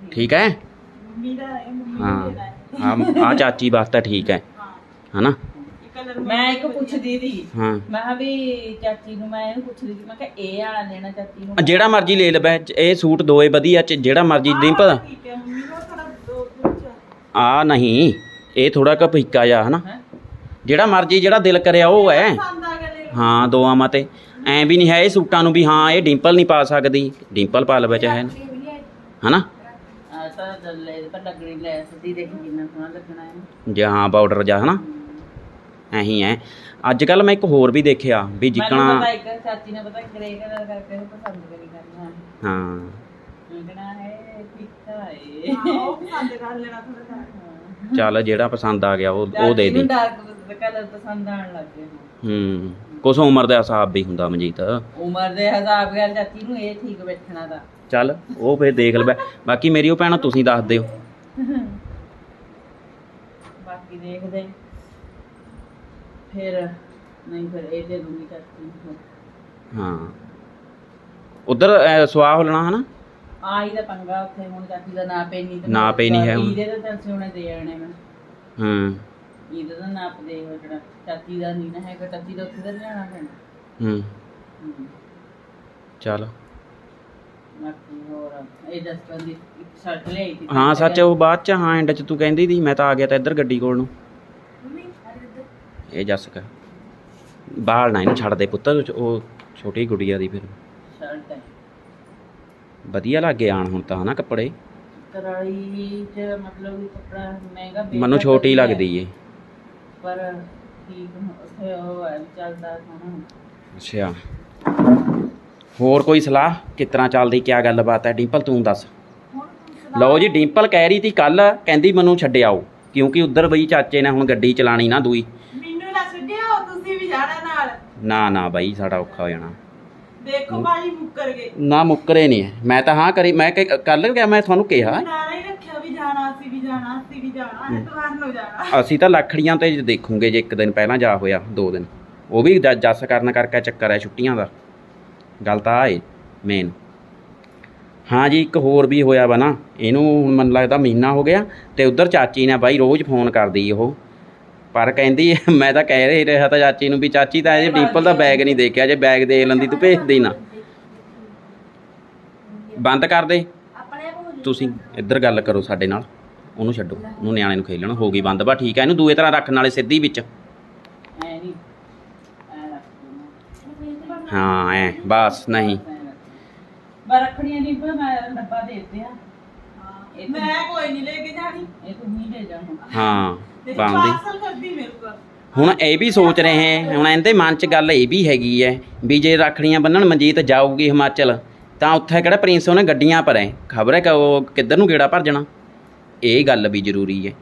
ਠੀਕ ਹੈ? ਮੰਮੀ ਦਾ ਇਹ ਮੰਮੀ ਹਾਂ। ਦਾ ਹੈ। ਹਾਂ ਆ ਚਾਚੀ ਵਾਸਤੇ ਠੀਕ ਹੈ। ਹਨਾ? ਮੈਂ ਇੱਕ ਪੁੱਛਦੀ ਸੀ। ਹਾਂ। ਮੈਂ ਕਿਹਾ ਵੀ ਚਾਚੀ ਨੂੰ ਮੈਂ ਇਹਨੂੰ ਪੁੱਛਦੀ ਸੀ ਮੈਂ ਕਿਹਾ ਇਹ ਵਾਲਾ ਲੈਣਾ ਚਾਚੀ ਨੂੰ। ਜਿਹੜਾ ਮਰਜ਼ੀ ਲੈ ਲਵੇ ਇਹ ਸੂਟ ਦੋਏ ਵਧੀਆ ਚ ਜਿਹੜਾ ਮਰਜ਼ੀ ਡਿੰਪਲ। ਆ ਨਹੀਂ ਇਹ ਥੋੜਾ ਕੁ ਫਿੱਕਾ ਜਾ ਹਨਾ? ਜਿਹੜਾ ਮਰਜ਼ੀ ਜਿਹੜਾ ਦਿਲ ਕਰਿਆ ਉਹ ਹੈ। ਹਾਂ ਦੋਆਂ ਮਤੇ ਐ ਵੀ ਨਹੀਂ ਹੈ ਇਹ ਸੂਟਾਂ ਨੂੰ ਵੀ ਹਾਂ ਇਹ ਡਿੰਪਲ ਨਹੀਂ ਪਾ ਸਕਦੀ। ਡਿੰਪਲ ਪਾ ਲਵੇ ਚਾਹੇ। ਹਨਾ? ਆ ਤਾਂ ਦੱਲੇ ਪਰ ਲੱਗਣੀ ਲੈ ਸਦੀ ਦੇਖੀ ਕਿੰਨਾ ਸੋਹਣਾ ਲੱਗਣਾ ਹੈ। ਜਾਂ ਹਾਂ ਬਾਰਡਰ ਜਾ ਹਨਾ? ਐਹੀ ਐ। ਅੱਜ ਕੱਲ ਮੈਂ ਇੱਕ ਹੋਰ ਵੀ ਦੇਖਿਆ ਵੀ ਮੈਨੂੰ ਜਿੱਕਣਾ ਪਤਾ ਇੱਕ ਚਾਚੀ ਨੇ ਪਤਾ ਗ੍ਰੇ ਕਲਰ ਕਰਕੇ ਉਹ ਪਸੰਦ ਕਰੀ ਕਰਨਾ ਹੈ। ਹਾਂ ਲੱਗਣਾ ਹੈ ਫਿੱਕਾ ਹੈ ਉਹ ਪਸੰਦ ਕਰ ਲੈਣਾ ਥੋੜਾ ਚੱਲ ਜਿਹੜਾ ਪਸੰਦ ਆ ਗਿਆ ਉਹ ਉਹ ਦੇ ਦੀ। ਡਾਰਕ ਕਲਰ ਪਸੰਦ ਆਣ ਲੱਗ ਗਏ। ਹੂੰ ਕੁਛ ਉਮਰ ਦਾ ਹਿਸਾਬ ਵੀ ਹੁੰਦਾ ਮਨਜੀਤ। ਉਮਰ ਦੇ ਹਿਸਾਬ ਨਾਲ ਚਾਚੀ ਨੂੰ ਇਹ ਠੀਕ ਬੈਠਣਾ ਦਾ। ਚੱਲ ਉਹ ਫੇਰ ਦੇਖ ਲਵੇ ਬਾਕੀ ਮੇਰੀ ਉਹ ਭੈਣਾਂ ਤੁਸੀਂ ਦੱਸ ਦਿਓ। ਬਾਕੀ ਦੇਖਦੇ। ਫਿਰ ਨਹੀਂ ਫਿਰ ਇਹ ਦੇ ਦੂੰਗੀ ਚਾਚੀ ਨੂੰ ਹਾਂ। ਉਧਰ ਸਵਾਹ ਹੋ ਲੈਣਾ ਹਨਾ? ਆਹੀ ਦਾ ਪੰਗਾ ਉੱਥੇ ਹੁਣ ਚਾਚੀ ਦਾ ਨਾਂ ਪੈ ਨਹੀਂ ਨਾਂ ਪੈ ਨਹੀਂ ਹੈ ਹੁਣ। ਇਹਦੇ ਤਾਂ ਉਹਨੇ ਦੇ ਆਣੇ ਮੈਂ। ਹੂੰ। ਇਹਦਾ ਤਾਂ ਨਾਪ ਦੇ ਹੋ ਜਿਹੜਾ ਚਾਚੀ ਦਾ ਨਹੀਂ ਨਾ ਹੈਗਾ ਚਾਚੀ ਦਾ ਉੱਥੇ ਦਾ ਲਿਆਣਾ ਪੈਣਾ। ਹੂੰ। ਹਮ। ਚੱਲ। ਬਾਕੀ ਹੋਰ ਇਹ ਦਸਤਾਂ ਦੀ ਇੱਕ ਸ਼ਰਟ ਲਈ ਸੀ ਹਾਂ ਸੱਚ ਉਹ ਬਾਅਦ ਚ ਹਾਂ ਐਂਡ ਚ ਤੂੰ ਕਹਿੰਦੀ ਦੀ ਮੈਂ ਤਾਂ ਆ ਗਿਆ ਤਾਂ ਇੱਧਰ ਗੱਡੀ ਕੋਲ ਨੂੰ। ਇਹ ਜੱਸ ਕਰ ਬਾਲ ਨਾ ਇਹਨੂੰ ਛੱਡ ਦੇ ਪੁੱਤਰ ਉਹ ਛੋਟੀ ਗੁੜੀਆ ਦੀ ਫਿਰ। ਸ਼ਰਟ ਹੈ। ਵਧੀਆ ਲੱਗੇ ਆਣ ਹੁਣ ਤਾਂ ਹਨਾ ਕੱਪੜੇ? ਕਰਾਈ ਚ ਮਤਲਬ ਵੀ ਕੱਪੜਾ ਮਹਿੰਗਾ ਬੇਕਾਰ ਮੈਨੂੰ ਛੋਟੀ ਤਾਂ ਲੱਗਦੀ ਏ। ਪਰ ਠੀਕ ਉੱਥੇ ਉਹ ਹੈ ਵੀ ਚੱਲਦਾ ਸੋਹਣਾ। ਅੱਛਾ। ਹੋਰ ਕੋਈ ਸਲਾਹ? ਕਿਸ ਤਰ੍ਹਾਂ ਚੱਲਦੀ ਕਿਆ ਗੱਲਬਾਤ ਹੈ? ਡਿੰਪਲ ਤੂੰ ਦੱਸ। ਲਓ ਜੀ ਡਿੰਪਲ ਕਹਿ ਰਹੀ ਤੀ ਕੱਲ ਕਹਿੰਦੀ ਮੈਨੂੰ ਛੱਡਿਆਓ ਕਿਉਂਕਿ ਉਧਰ ਬਈ ਚਾਚੇ ਨੇ ਹੁਣ ਗੱਡੀ ਚਲਾਣੀ ਨਾ ਦੂਈ। ਮੈਨੂੰ ਨਾ ਛੱਡਿਓ ਤੁਸੀਂ ਵੀ ਜਾਣਾ ਨਾਲ। ਨਾ ਨਾ ਬਾਈ ਸਾਡਾ ਔਖਾ ਹੋ ਜਾਣਾ। ਦੇਖੋ ਭਾਈ ਮੁੱਕਰ ਗਏ। ਨਾ ਮੁੱਕਰੇ ਨਹੀਂ। ਮੈਂ ਤਾਂ ਹਾਂ ਕਰੀ ਮੈਂ ਕੱਲ ਕਿਹਾ ਮੈਂ ਤੁਹਾਨੂੰ ਕਿਹਾ। ਨਾਰਾ ਹੀ ਰੱਖਿਆ ਵੀ ਜਾਣਾ ਅਸੀਂ ਵੀ ਜਾਣਾ ਅਸੀਂ ਵੀ ਜਾਣਾ ਐਤਵਾਰ ਨੂੰ ਜਾਣਾ। ਅਸੀਂ ਤਾਂ ਲੱਖੜੀਆਂ ਤੇ ਦੇਖੂਗੇ ਜੇ ਇੱਕ ਦਿਨ ਪਹਿਲਾਂ ਜਾ ਹੋਇਆ ਦੋ ਦਿਨ। ਉਹ ਵੀ ਜੱਸ ਕਰਨ ਕਰਕੇ ਚੱਕਰ ਹੈ ਛੁੱਟੀਆਂ ਦਾ। ਗੱਲ ਤਾਂ ਆ ਏ ਮੇਨ ਹਾਂ ਜੀ, ਇੱਕ ਹੋਰ ਵੀ ਹੋਇਆ ਵਾ ਨਾ, ਇਹਨੂੰ ਹੁਣ ਮੈਨੂੰ ਲੱਗਦਾ ਮਹੀਨਾ ਹੋ ਗਿਆ, ਤੇ ਉਧਰ ਚਾਚੀ ਨੇ ਬਾਈ ਰੋਜ਼ ਫੋਨ ਕਰਦੀ ਉਹ। ਪਰ ਕਹਿੰਦੀ, ਮੈਂ ਤਾਂ ਕਹਿ ਰਹੀ ਰਿਹਾ ਤਾਂ ਚਾਚੀ ਨੂੰ ਵੀ, ਚਾਚੀ ਤਾਂ ਇਹ ਡੀਪਲ ਦਾ ਬੈਗ ਨਹੀਂ ਦੇਖਿਆ, ਜੇ ਬੈਗ ਦੇ ਲੈਂਦੀ ਤੂੰ ਭੇਜ ਦੇ ਨਾ। ਬੰਦ ਕਰ ਦੇ। ਤੁਸੀਂ ਇੱਧਰ ਗੱਲ ਕਰੋ ਸਾਡੇ ਨਾਲ, ਉਹਨੂੰ ਛੱਡੋ, ਉਹਨੂੰ ਨਿਆਣੇ ਨੂੰ ਖੇਲਣ, ਹੋ ਗਈ ਬੰਦ। ਬਾ ਠੀਕ ਹੈ ਇਹਨੂੰ ਦੂਏ ਤਰ੍ਹਾਂ ਰੱਖਣ ਵਾਲੇ ਸਿੱਧੀ ਵਿੱਚ ਐ ਨਹੀਂ ਐ ਰੱਖ ਹਾਂ ਐ ਬਸ ਨਹੀਂ। ਬਰਖੜੀਆਂ ਨਹੀਂ ਪਰ ਮੈਂ ਡੱਬਾ ਦੇ ਦਿੱਤੇ ਆ। ਇਹ ਤਾਂ- ਮੈਂ ਕੋਈ ਨਹੀਂ ਲੈ ਕੇ ਜਾਣੀ। ਇਹ ਤੂੰ ਹੀ ਲੈ ਜਾ ਹੁਣ। ਹਾਂ ਤੇਰੀ ਬੰਦੀ ਪਾਰਸਲ ਕਰਦੀ ਮੇਰੇ ਕੋਲ। ਹੁਣ ਇਹ ਵੀ ਸੋਚ ਰਹੇ ਹੈ ਹੁਣ ਇਹਦੇ ਮਨ 'ਚ ਗੱਲ ਇਹ ਵੀ ਹੈਗੀ ਹੈ ਵੀ ਜੇ ਰੱਖੜੀਆਂ ਬੰਨਣ ਮਨਜੀਤ ਜਾਊਗੀ ਹਿਮਾਚਲ ਤਾਂ ਉੱਥੇ ਕਿਹੜਾ ਪ੍ਰਿੰਸ ਉਹਨੇ ਗੱਡੀਆਂ ਪਰ ਹੈ ਖਬਰ ਹੈ ਕਿ ਉਹ ਕਿੱਧਰ ਨੂੰ ਗੇੜਾ ਭਰ ਜਾਣਾ? ਇਹ ਗੱਲ ਵੀ ਜ਼ਰੂਰੀ ਹੈ।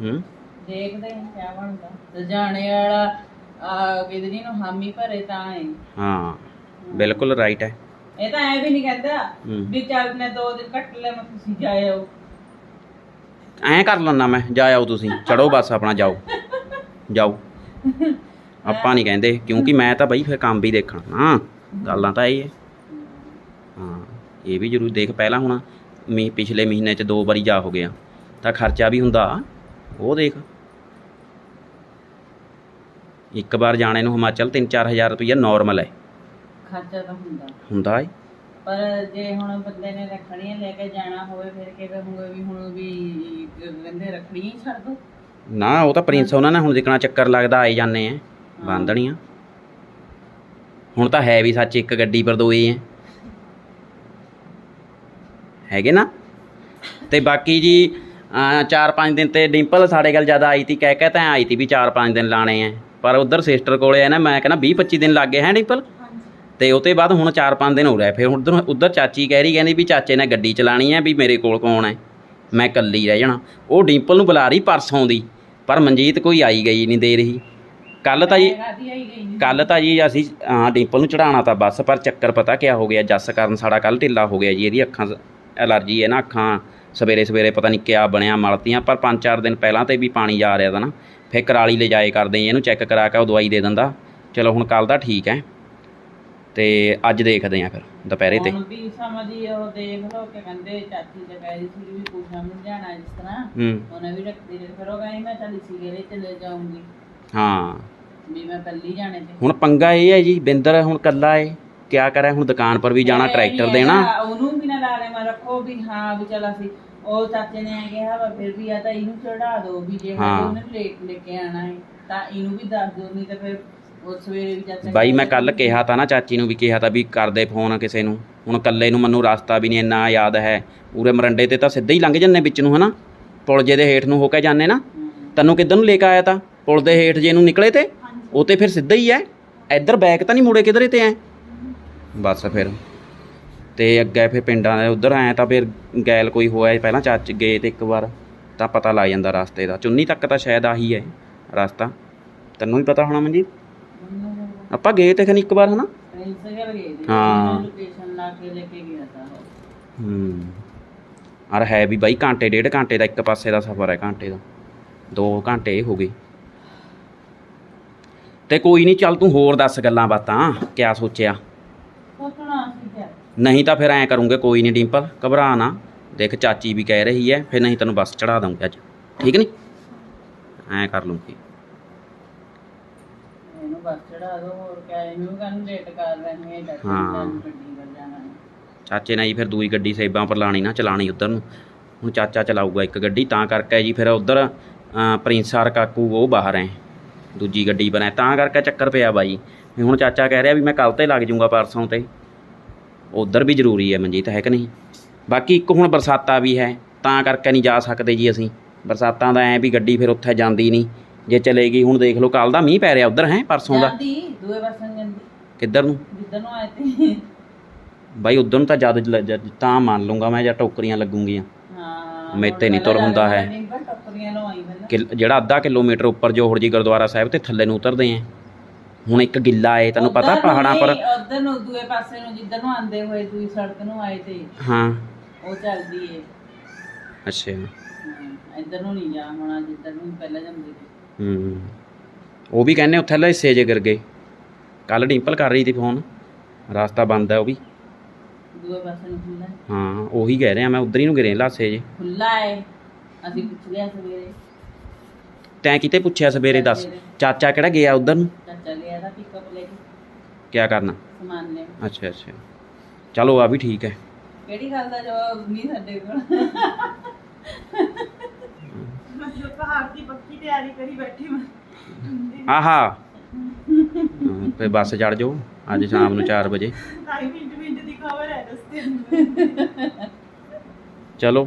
ਹੂੰ? ਦੇਖਦੇ ਹਾਂ ਕਿਆ ਬਣਦਾ। ਤੇ ਜਾਣੇ ਵਾਲਾ ਆ ਕਿਦਰੀ ਨੂੰ ਹਾਮੀ ਭਰੇ ਤਾਂ ਹੈ ਹਾਂ ਬਿਲਕੁਲ ਰਾਈਟ ਹੈ। ਇਹ ਤਾਂ ਐ ਵੀ ਨਹੀਂ ਕਹਿੰਦਾ। ਵੀ ਚੱਲ ਮੈਂ ਦੋ ਦਿਨ ਕੱਟ ਲੈ ਮੈਂ ਤੁਸੀਂ ਜਾਇਓ। ਐਂ ਕਰ ਲੈਣਾ ਮੈਂ ਜਾ ਆਓ ਤੁਸੀਂ ਚੜੋ ਬੱਸ ਆਪਣਾ ਜਾਓ। ਜਾਓ। ਆਪਾਂ ਨਹੀਂ ਕਹਿੰਦੇ ਕਿਉਂਕਿ ਮੈਂ ਤਾਂ ਬਈ ਫਿਰ ਕੰਮ ਵੀ ਦੇਖਣਾ ਨਾ ਗੱਲਾਂ ਤਾਂ ਇਹ ਹੈ। ਹਾਂ ਇਹ ਵੀ ਜ਼ਰੂਰ ਦੇਖ ਪਹਿਲਾਂ ਹੁਣ ਮੀ ਪਿਛਲੇ ਮਹੀਨੇ 'ਚ ਦੋ ਵਾਰੀ ਜਾ ਹੋ ਗਿਆ। ਤਾਂ ਖਰਚਾ ਵੀ ਹੁੰਦਾ ਉਹ ਦੇਖ। ਇੱਕ ਵਾਰ ਜਾਣੇ ਨੂੰ ਹਿਮਾਚਲ 3-4000 ਰੁਪਈਆ ਨਾਰਮਲ ਹੈ। ਖਰਚਾ ਤਾਂ ਹੁੰਦਾ। ਹੁੰਦਾ ਹੈ। ਪਰ ਜੇ ਹੁਣ ਬੰਦੇ ਨੇ ਰੱਖੜੀਆਂ ਲੈ ਕੇ ਜਾਣਾ ਹੋਵੇ ਫਿਰ ਕੀ ਕਹੂੰਗੇ ਵੀ ਹੁਣ ਵੀ ਕਹਿੰਦੇ ਰੱਖੜੀਆਂ ਹੀ ਛੱਡ ਦੋ। ਨਾ ਉਹ ਤਾਂ ਪ੍ਰਿੰਸ ਉਹਨਾਂ ਨੇ ਹੁਣ ਜਿਕਣਾ ਚੱਕਰ ਲੱਗਦਾ ਆਏ ਜਾਂਦੇ ਆ ਬੰਦਣੀਆਂ ਹੁਣ ਤਾਂ ਹੈ ਵੀ ਸੱਚ ਇੱਕ ਗੱਡੀ ਪਰ ਦੋ ਹੀ। ਐ ਹੈਗੇ ਨਾ? ਤੇ ਬਾਕੀ ਜੀ ਅਹ ਚਾਰ ਪੰਜ ਦਿਨ ਤੇ ਡਿੰਪਲ ਸਾਡੇ ਕੋਲ ਜ਼ਿਆਦਾ ਆਈ ਤੀ ਕਹਿ ਕਹਿ ਤਾਂ ਆਈ ਤੀ ਵੀ ਚਾਰ ਪੰਜ ਦਿਨ ਲਾਣੇ ਐ ਪਰ ਉਧਰ ਸਿਸਟਰ ਕੋਲੇ ਆ ਨਾ ਮੈਂ ਕਹਿੰਦਾ 20 25 ਦਿਨ ਲੱਗ ਗਏ ਹੈ ਡਿੰਪਲ ਤੇ ਉਹ ਤੋਂ ਬਾਅਦ ਹੁਣ 4-5 ਦਿਨ ਹੋ ਰਿਹਾ ਫਿਰ ਉਧਰ ਉਧਰ ਚਾਚੀ ਕਹਿ ਰਹੀ ਕਹਿੰਦੀ ਵੀ ਚਾਚੇ ਨੇ ਗੱਡੀ ਚਲਾਣੀ ਹੈ ਵੀ ਮੇਰੇ ਕੋਲ ਕੌਣ ਹੈ? ਮੈਂ ਇਕੱਲੀ ਰਹਿ ਜਾਣਾ। ਉਹ ਡਿੰਪਲ ਨੂੰ ਬੁਲਾ ਰਹੀ ਪਰਸੋਂ ਦੀ ਪਰ ਮਨਜੀਤ ਕੋਈ ਆਈ ਗਈ ਨਹੀਂ ਦੇ ਰਹੀ। ਕੱਲ ਤਾਂ ਜੀ। ਕੱਲ ਤਾਂ ਜੀ ਅਸੀਂ ਹਾਂ ਡਿੰਪਲ ਨੂੰ ਚੜਾਉਣਾ ਤਾਂ ਬਸ ਪਰ ਚੱਕਰ ਪਤਾ ਕਿਆ ਹੋ ਗਿਆ ਜੱਸ ਕਾਰਨ ਸਾਡਾ ਕੱਲ ਢਿੱਲਾ ਹੋ ਗਿਆ ਜੀ ਇਹਦੀ ਅੱਖਾਂ ਐਲਰਜੀ ਹੈ ਨਾ ਅੱਖਾਂ ਸਵੇਰੇ ਸਵੇਰੇ ਪਤਾ ਨਹੀਂ ਕਿਆ ਬਣਿਆ ਮਲਤੀਆਂ ਪਰ 5-4 ਦਿਨ ਪਹਿਲਾਂ ਤੇ ਵੀ ਪਾਣੀ ਜਾ ਰਿਹਾ ਤਾਂ ਨਾ। ਫਿਰ ਕਰਾਲੀ ਲੈ ਜਾਏ ਕਰਦੇ ਇਹਨੂੰ ਚੈੱਕ ਕਰਾ ਕੇ ਉਹ ਦਵਾਈ ਦੇ ਦਿੰਦਾ। ਚਲੋ ਹੁਣ ਕੱਲ ਦਾ ਠੀਕ ਹੈ। ਤੇ ਅੱਜ ਦੇਖਦੇ ਆਂ ਫਿਰ ਦੁਪਹਿਰੇ ਤੇ। ਹੁਣ ਵੀ ਸਮਝੀ ਉਹ ਦੇਖ ਲੋ ਕਿ ਕਹਿੰਦੇ ਚਾਚੀ ਤੇ ਕਹਿ ਰਹੀ ਸੀ ਵੀ ਪੂਛਾ ਮਿਲ ਜਾਣਾ ਜਿਸ ਤਰ੍ਹਾਂ। ਹੂੰ। ਉਹਨੇ ਵੀ ਰੱਖਦੀ ਰਹੀ ਫਿਰ ਉਹ ਕਹਿੰਦੀ ਮੈਂ ਚੱਲ ਇਸੀ ਗੇਰੇ ਚਲੇ ਜਾਊਂਗੀ। ਹਾਂ। ਵੀ ਮੈਂ ਕੱਲੀ ਜਾਣੇ ਤੇ। ਹੁਣ ਪੰਗਾ ਇਹ ਹੈ ਜੀ ਬਿੰਦਰ ਹੁਣ ਕੱਲਾ ਏ। ਕਿਆ ਕਰੇ ਹੁਣ ਦੁਕਾਨ ਪਰ ਵੀ ਜਾਣਾ ਇਹ ਟਰੈਕਟਰ ਦੇਣਾ। ਹੈਗਾ, ਉਹਨੂੰ ਵੀ ਨਾ ਲਾਰੇ ਮੈਂ ਰੱਖੋ ਵੀ ਹਾਂ ਵੀ ਚੱਲ ਅਸੀਂ ਉਹ ਚਾਚੇ ਨੇ ਆ ਕਿਹਾ ਵਾ ਫਿਰ ਵੀ ਆ ਤਾਂ ਇਹਨੂੰ ਚੜਾ ਦਿਓ ਵੀ ਜੇ ਹਾਂ। ਉਹਨੇ ਲੇਟ ਲੈ ਕੇ ਆਣਾ ਹੈ ਤਾਂ ਇਹਨੂੰ ਵੀ ਦੱਸ ਦਿਓ ਨਹੀਂ ਤਾਂ ਫਿਰ ਉਹ ਸਵੇਰੇ ਵੀ ਚਾਚਾ ਬਾਈ ਮੈਂ ਕੱਲ ਕਿਹਾ ਤਾਂ ਨਾ ਚਾਚੀ ਨੂੰ ਵੀ ਕਿਹਾ ਤਾਂ ਵੀ ਕਰਦੇ ਫੋਨ ਕਿਸੇ ਨੂੰ। ਹੁਣ ਕੱਲੇ ਨੂੰ ਮੈਨੂੰ ਰਸਤਾ ਵੀ ਨਹੀਂ ਇੰਨਾ ਯਾਦ ਹੈ। ਪੂਰੇ ਮਰੰਡੇ ਤੇ ਤਾਂ ਸਿੱਧਾ ਹੀ ਲੰਘ ਜੰਨੇ ਵਿੱਚ ਨੂੰ ਹਨਾ? ਪੁਲ ਜੇ ਦੇ ਹੇਠ ਨੂੰ ਹੋ ਕੇ ਜਾਂਦੇ ਨਾ। ਹਮ, ਤੈਨੂੰ ਕਿੱਧਰ ਨੂੰ ਲੈ ਕੇ ਆਇਆ ਤਾਂ? ਪੁਲ ਦੇ ਹੇਠ ਜੇ ਨੂੰ ਨਿਕਲੇ ਤੇ? ਉਹ ਤੇ ਫਿਰ ਸਿੱਧਾ ਹੀ ਐ ਇੱਧਰ ਬੈਕ ਤਾਂ ਨਹੀਂ ਮੁੜੇ ਕਿਧਰੇ ਤੇ ਐ? ਬਸ ਫਿਰ। ਤੇ ਅੱਗੇ ਫਿਰ ਪਿੰਡਾਂ ਦੇ ਉੱਧਰ ਆਇਆ ਤਾਂ ਫਿਰ ਗੈਲ ਕੋਈ ਹੋਇਆ ਪਹਿਲਾਂ ਚਾਚ ਗਏ ਤੇ ਇੱਕ ਵਾਰ, ਤਾਂ ਪਤਾ ਲੱਗ ਜਾਂਦਾ ਰਸਤੇ ਦਾ। ਚੁੰਨੀ ਤੱਕ ਤਾਂ ਸ਼ਾਇਦ ਆਹੀ ਹੈ ਰਸਤਾ। ਤੈਨੂੰ ਵੀ ਪਤਾ ਹੋਣਾ ਮਨਜੀਤ? ਆਪਾਂ ਗਏ ਤੇ ਖਨ ਇੱਕ ਵਾਰ ਹਨਾ? ਹਾਂ। ਲੋਕੇਸ਼ਨ ਲਾ ਕੇ ਲੈ ਕੇ ਗਿਆ ਤਾਂ ਹੂੰ। ਅਰ ਹੈ ਵੀ ਬਾਈ, ਘੰਟੇ, ਡੇਢ ਘੰਟੇ ਦਾ ਇੱਕ ਪਾਸੇ ਦਾ ਸਫ਼ਰ ਹੈ ਘੰਟੇ ਦਾ। 2 ਘੰਟੇ ਹੋ ਗਏ। ਤੇ ਕੋਈ ਨਹੀਂ ਚੱਲ ਤੂੰ ਹੋਰ ਦੱਸ ਗੱਲਾਂ ਬਾਤਾਂ, ਕਿਆ ਸੋਚਿਆ? ਨਹੀਂ ਤਾਂ ਫਿਰ ਐਂ ਕਰੂੰਗੇ ਕੋਈ ਨਹੀਂ ਡਿੰਪਲ ਘਬਰਾ ਨਾ। ਦੇਖ ਚਾਚੀ ਵੀ ਕਹਿ ਰਹੀ ਹੈ ਫਿਰ ਨਹੀਂ ਤੈਨੂੰ ਬੱਸ ਚੜਾ ਦਊਂਗਾ ਅੱਜ। ਠੀਕ ਨਹੀਂ ਐਂ ਕਰ ਲੂੰਗੀ ਇਹਨੂੰ ਬੱਸ ਚੜਾ ਦੋ ਹੋਰ ਕਿਆ ਇਹਨੂੰ ਕੰਨ ਲੇਟ ਕਰ ਰਹੇ ਹੈ ਚਾਚੀ ਹਾਂ। ਨੇ ਗੱਡੀ ਜਾਣਾ। ਚਾਚੇ ਨੇ ਜੀ ਫਿਰ ਦੂਈ ਗੱਡੀ ਸੇਬਾਂ ਪਰ ਲਾਣੀ ਨਾ ਚਲਾਣੀ ਉਧਰ ਨੂੰ। ਹੁਣ ਚਾਚਾ ਚਲਾਊਗਾ ਇੱਕ ਗੱਡੀ ਤਾਂ ਕਰਕੇ ਜੀ ਫਿਰ ਉਧਰ ਪ੍ਰਿੰਸਾਰ ਕਾਕੂ ਉਹ ਬਾਹਰ ਐ। ਦੂਜੀ ਗੱਡੀ ਬਣਾ ਤਾਂ ਕਰਕੇ ਚੱਕਰ ਪਿਆ ਬਾਈ। ਵੀ ਹੁਣ ਚਾਚਾ ਕਹਿ ਰਿਹਾ ਵੀ ਮੈਂ ਕੱਲ ਤੇ ਲੱਗ ਜਾਊਂਗਾ ਪਰਸੋਂ ਤੇ। ਉਧਰ ਵੀ ਜ਼ਰੂਰੀ ਹੈ ਮਨਜੀਤ ਹੈ ਕਿ ਨਹੀਂ? ਬਾਕੀ ਇੱਕ ਹੁਣ ਬਰਸਾਤਾ ਵੀ ਹੈ ਤਾਂ ਕਰਕੇ ਨਹੀਂ ਜਾ ਸਕਦੇ ਜੀ ਅਸੀਂ। ਬਰਸਾਤਾਂ ਦਾ ਐ ਵੀ ਗੱਡੀ ਫਿਰ ਉੱਥੇ ਜਾਂਦੀ ਨਹੀਂ ਜੇ ਚਲੇਗੀ ਹੁਣ ਦੇਖ ਲਓ ਕੱਲ ਦਾ ਮੀਂਹ ਪੈ ਰਿਹਾ ਉਧਰ ਹੈ ਪਰਸੋਂ ਦਾ। ਜਾਂਦੀ ਦੂਏ ਪਾਸੇ ਨੂੰ ਜਾਂਦੀ। ਕਿੱਧਰ ਨੂੰ? ਜਿੱਧਰ ਨੂੰ ਆਏ ਤੇ ਬਾਈ ਉਧਰ ਨੂੰ ਤਾਂ ਜਦ ਤਾਂ ਮੰਨ ਲੂੰਗਾ ਮੈਂ ਜਾਂ ਟੋਕਰੀਆਂ ਲੱਗੂਗੀਆਂ। ਹਾਂ ਮੇਰੇ ਤੇ ਨੀ ਤੁਰ ਹੁੰਦਾ ਹੈ। ਨਹੀਂ ਕਿ ਜਿਹੜਾ ਅੱਧਾ ਕਿਲੋਮੀਟਰ ਉੱਪਰ ਜੋਹੜ ਜੀ ਗੁਰਦੁਆਰਾ ਸਾਹਿਬ ਤੇ ਥੱਲੇ ਨੂੰ ਉਤਰਦੇ ਆ ਹੁਣ ਇੱਕ ਗਿੱਲਾ ਏ ਤੈਨੂੰ ਪਤਾ ਪਹਾੜਾਂ ਪਰ। ਉਧਰ ਨੂੰ ਦੂਏ ਪਾਸੇ ਨੂੰ ਜਿੱਧਰ ਨੂੰ ਆਂਦੇ ਹੋਏ ਦੂਈ ਸੜਕ ਨੂੰ ਆਏ ਤੇ ਹਾਂ। ਉਹ ਚੱਲਦੀ ਏ। ਅੱਛਾ। ਹਾਂ, ਇੱਧਰ ਨੂੰ ਨਹੀਂ ਜਾ ਹੋਣਾ ਜਿੱਧਰ ਨੂੰ ਪਹਿਲਾਂ ਜਾਂਦੇ ਸੀ। ਹੂੰ। ਉਹ ਵੀ ਕਹਿੰਦੇ ਉੱਥੇ ਲੈ ਹਿੱਸੇ ਜੇ ਗਿਰ ਗਏ। ਕੱਲ ਡਿੰਪਲ ਕਰ ਰਹੀ ਸੀ ਫੋਨ। ਰਸਤਾ ਬੰਦ ਹੈ ਉਹ ਵੀ। ਦੂਏ ਪਾਸੇ ਨੂੰ ਖੁੱਲਾ ਹਾਂ ਉਹੀ ਕਹਿ ਰਿਹਾ ਮੈਂ ਉਧਰ ਹੀ ਨੂੰ ਗਿਰੇ ਲਾਸੇ ਜੇ। ਖੁੱਲਾ ਏ। ਅਸੀਂ ਪੁੱਛ ਲਿਆ ਸਵੇਰੇ। ਤੈਂ ਕਿਤੇ ਪੁੱਛਿਆ ਸਵੇਰੇ ਦੱਸ? ਚਾਚਾ ਕਿਹੜਾ ਗਿਆ ਉਧਰ ਨੂੰ? ਚਾਚਾ ਗਿਆ ਤਾਂ ਪਿਕਅਪ ਲੈ ਕੇ। ਕਿਆ ਕਰਨਾ? ਸਮਾਨ ਲੈ ਅੱਛਾ ਅੱਛਾ। ਚਲੋ ਆ ਵੀ ਠੀਕ ਹੈ। ਕਿਹੜੀ ਗੱਲ ਦਾ ਜਵਾਬ ਨਹੀਂ ਸਾਡੇ ਕੋਲ? ਮਤਲਬ ਪਹਾੜ ਦੀ ਪੱਕੀ ਤਿਆਰੀ ਕਰੀ ਬੈਠੀ ਮੈਂ। ਆਹਾ। ਹਾਂ, ਫਿਰ ਬੱਸ ਚੜ ਜਾਓ। ਅੱਜ ਸ਼ਾਮ ਨੂੰ 4 ਵਜੇ। ਢਾਈ ਮਿੰਟ ਮਿੰਟ ਦੀ ਖਬਰ ਹੈ ਰਸਤੇ ਅੰਦਰ ਚਲੋ।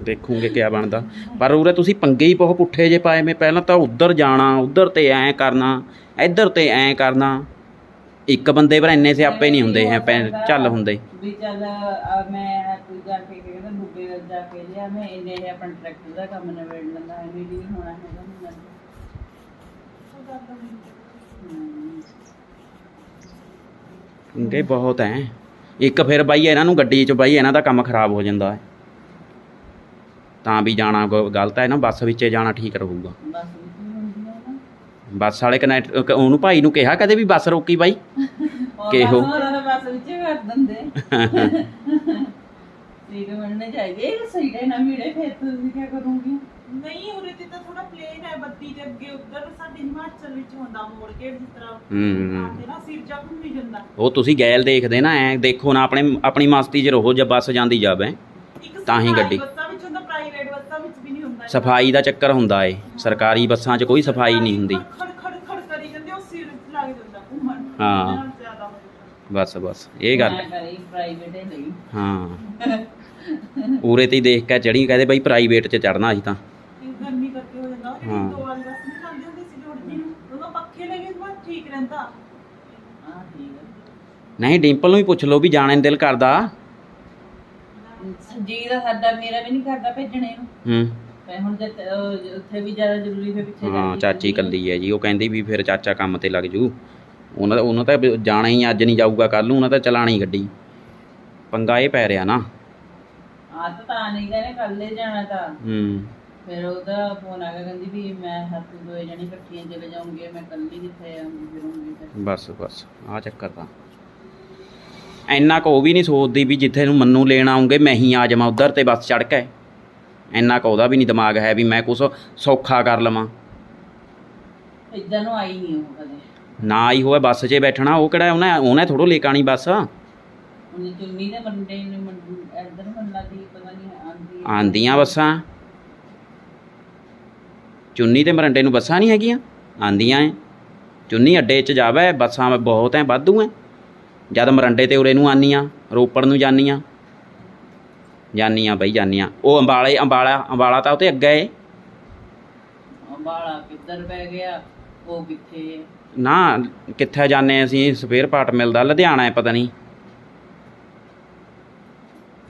ਦੇਖੂਗੇ ਕੀ ਬਣਦਾ। ਪਰ ਉਰੇ ਤੁਸੀਂ ਪੰਗੇ ਹੀ ਬਹੁਤ ਪੁੱਠੇ ਜੇ ਪਾਏ ਮੈਂ ਪਹਿਲਾਂ ਤਾਂ ਉੱਧਰ ਜਾਣਾ ਉੱਧਰ ਤੇ ਐਂ ਕਰਨਾ ਇੱਧਰ ਤੇ ਐਂ ਕਰਨਾ। ਇੱਕ ਬੰਦੇ ਪਰ ਇੰਨੇ ਸਿਆਪੇ ਨਹੀਂ ਹੁੰਦੇ ਐ ਚੱਲ ਹੁੰਦੇ। ਵੀ ਚੱਲ ਆ ਮੈਂ ਤੂੰ ਜਾ ਕੇ ਕਹਿੰਦਾ ਬੁੱਗੇ ਜਾ ਕੇ ਲਿਆ ਮੈਂ ਇਹਨੇ ਇਹ ਆਪਣਾ ਟਰੈਕਟਰ ਦਾ ਕੰਮ ਨਿਬੇੜ ਲੈਂਦਾ ਐਵੇਂ ਨਹੀਂ ਹੋਣਾ ਹੈਗਾ ਮੈਨੂੰ ਹਮ। ਪੰਗੇ ਬਹੁਤ ਐ। ਇੱਕ ਫਿਰ ਬਾਈ ਇਹਨਾਂ ਨੂੰ ਗੱਡੀ 'ਚ ਬਾਈ ਇਹਨਾਂ ਦਾ ਕੰਮ ਖਰਾਬ ਹੋ ਜਾਂਦਾ। ਹੈ ਤਾਂ ਵੀ ਜਾਣਾ ਗ- ਗਲਤ ਹੈ ਨਾ ਬੱਸ ਵਿੱਚ ਜਾਣਾ ਠੀਕ ਰਹੂਗਾ। ਬਸ ਵਿੱਚ ਹੀ ਹੁੰਦੀ ਆ ਨਾ ਬੱਸ ਵਾਲੇ ਕਨੈਕਟ ਉਹਨੂੰ ਭਾਈ ਨੂੰ ਕਿਹਾ ਕਦੇ ਵੀ ਬੱਸ ਰੋਕੀ ਬਾਈ। ਉਹ ਕਿਹੋ? ਬਸ ਉਹਨਾਂ ਦਾ ਬਸ ਵਿੱਚ ਹੀ ਕਰ ਦਿੰਦੇ। ਸੀਟ ਮਿਲਣੇ ਚਾਹੀਦੀ ਇਹ ਸੀਟ ਹੈ ਨਾ ਮਿਲੇ ਫਿਰ ਤੁਸੀਂ ਕੀ ਕਰੋਗੇ? ਨਹੀਂ ਉਰੇ ਤੇ ਤਾਂ ਥੋੜਾ ਪਲੇਨ ਹੈ ਬੱਤੀ ਦੇ ਅੱਗੇ ਉੱਧਰ ਸਾਡੇ ਹਿਮਾਚਲ ਵਿੱਚ ਹੁੰਦਾ ਮੋੜ ਕੇ ਜਿਸ ਤਰ੍ਹਾਂ ਹੂੰ। ਆਂਦੇ ਨਾ ਸਿਰ ਜਾ ਘੁੰਮੀ ਜਾਂਦਾ। ਉਹ ਤੁਸੀਂ ਗੈਲ ਦੇਖਦੇ ਨਾ ਐ ਦੇਖੋ ਨਾ ਆਪਣੇ ਆਪਣੀ ਮਸਤੀ 'ਚ ਰਹੋ ਜੇ ਬੱਸ ਜਾਂਦੀ ਜਾਵੇ ਇੱਕ ਤਾਂ ਹੀ ਸਰਕਾਰੀ ਗੱਡੀ। ਬੱਸਾਂ ਵਿੱਚ ਹੁੰਦਾ ਪ੍ਰਾਈਵੇਟ ਬੱਸਾਂ ਵਿੱਚ ਵੀ ਨਹੀਂ ਹੁੰਦਾ ਸਫ਼ਾਈ ਦਾ ਚੱਕਰ ਹੁੰਦਾ ਏ। ਸਰਕਾਰੀ ਬੱਸਾਂ 'ਚ ਕੋਈ ਸਫ਼ਾਈ ਨਹੀਂ ਹੁੰਦੀ। ਹਾਂ। ਬਸ ਬਸ। ਇਹ ਗੱਲ ਹੀ। ਉਰੇ ਤੇ ਹੀ ਦੇਖ ਕੇ ਚੜੀ ਕਹਦੇ ਬਈ ਪ੍ਰਾਈਵੇਟ 'ਚ ਚੜਨਾ ਅਸੀਂ ਤਾਂ। ਇਹ ਗਰਮੀ ਕਰਕੇ ਹੋ ਜਾਂਦਾ ਉਹ ਹਾਂ। ਜਿਹੜੀ ਦੋ ਵਾਲੀ ਬੱਸ ਨਹੀਂ ਜਾਂਦੀ ਹੁੰਦੀ ਸੀ ਜੋੜਦੀ ਨੂੰ ਉਹਦਾ ਪੱਖੇ ਲੱਗੇ ਤਾਂ ਠੀਕ ਰਹਿੰਦਾ ਹਾਂ ਠੀਕ ਹੈ। ਨਹੀਂ ਡਿੰਪਲ ਨੂੰ ਵੀ ਪੁੱਛ ਲਓ ਵੀ ਜਾਣੇ ਨੂੰ ਦਿਲ ਕਰਦਾ। ਜੀ ਦਾ ਸਾਡਾ ਮੇਰਾ ਵੀ ਨਹੀਂ ਕਰਦਾ ਭੇਜਣੇ ਨੂੰ। ਹੂੰ। ਮੈਂ ਹੁਣ ਜੇ ਅਹ, ਉੱਥੇ ਵੀ ਜ਼ਿਆਦਾ ਜ਼ਰੂਰੀ ਫਿਰ ਪਿੱਛੇ ਹਾਂ ਜਾਂਦੀ ਚਾਚੀ। ਕੱਲੀ ਹੈ ਜੀ। ਉਹ ਕਹਿੰਦੀ ਵੀ ਫਿਰ ਚਾਚਾ ਕੰਮ ਤੇ ਲੱਗ ਜੂ। ਉਹਨਾਂ ਦਾ ਉਹਨਾਂ ਤਾਂ ਜਾਣਾ ਹੀ ਅੱਜ ਨਹੀਂ ਜਾਊਗਾ ਕੱਲ ਨੂੰ ਉਹਨਾਂ ਤਾਂ ਚਲਾਣੀ ਗੱਡੀ। ਪੰਗਾ ਇਹ ਪੈ ਰਿਹਾ ਨਾ। ਆਹ ਤਾਂ ਨਹੀਂ ਕਹਿੰਦੇ ਕੱਲੇ ਜਾਣਾ ਤਾਂ। ਹੂੰ। ਫਿਰ ਉਹਦਾ ਫੋਨ ਆ ਗਿਆ ਕਹਿੰਦੀ ਵੀ ਮੈਂ ਹੱਥ ਦੋਏ ਜਣੀ ਇਕੱਠੀਆਂ ਚਲੇ ਜਾਉਂਗੇ ਮੈਂ ਕੱਲੀ ਕਿੱਥੇ ਆਉਂਗੀ ਫਿਰੂੰਗੀ ਫਿਰ। ਬਸ ਬਸ। ਆ ਚੱਕਰ ਤਾਂ। ਇੰਨਾ ਕੁ ਉਹ ਵੀ ਨਹੀਂ ਸੋਚਦੀ ਵੀ ਜਿੱਥੇ ਨੂੰ ਮੰਨੂ ਲੈਣ ਆਉਂਗੇ ਮੈਂ ਹੀ ਆ ਜਾਵਾਂ ਉਧਰ ਤੇ ਬੱਸ ਚੜ ਕੇ। ਇੰਨਾ ਕੁ ਉਹਦਾ ਵੀ ਨਹੀਂ ਦਿਮਾਗ ਹੈ ਵੀ ਮੈਂ ਕੁਛ ਸੌਖਾ ਕਰ ਲਵਾਂ। ਇਦਾਂ ਨੂੰ ਆਈ ਨਹੀਂ ਉਹ ਕਦੇ ਨਾ ਆਈ ਹੋਵੇ ਬੱਸ 'ਚ ਬੈਠਣਾ ਉਹ ਕਿਹੜਾ ਉਹਨੇ ਉਹਨੇ ਥੋੜੋ ਲੈ ਕੇ ਆਣੀ ਬੱਸ। ਉਹਨੇ ਚੁੰਨੀ ਦੇ ਮੰਡੇ ਨੇ ਮੰਡ- ਇੱਧਰ ਮੰਨਾ ਦੀ ਪਤਾ ਨਹੀਂ ਆਂਦੀ ਆਂਦੀਆਂ ਬੱਸਾਂ। ਚੁੰਨੀ ਤੇ ਮਰੰਡੇ ਨੂੰ ਬੱਸਾਂ ਨਹੀਂ ਹੈਗੀਆਂ ਆਂਦੀਆਂ ਐ। ਚੁੰਨੀ ਅੱਡੇ 'ਚ ਜਾਵੇ ਬੱਸਾਂ ਬਹੁਤ ਐ ਵਾਧੂ ਐ। ਜਦ ਮਰੰਡੇ ਤੇ ਉਰੇ ਨੂੰ ਆਨੀਆਂ ਰੋਪੜ ਨੂੰ ਜਾਨੀਆਂ ਜਾਨੀਆਂ ਬਈ ਜਾਨੀਆਂ। ਉਹ ਅੰਬਾਲੇ ਅੰਬਾਲਾ ਅੰਬਾਲਾ ਤਾਂ ਉਹ ਤੇ ਅੱਗੇ ਏ। ਬਾਲਾ ਕਿੱਧਰ ਪੈ ਗਿਆ? ਉਹ ਕਿੱਥੇ ਹੈ ਨਾ ਕਿੱਥੇ ਜਾਣੇ ਅਸੀਂ? ਸਪੇਅਰ ਪਾਰਟ ਮਿਲਦਾ ਲੁਧਿਆਣਾ ਹੈ ਪਤਾ ਨਹੀਂ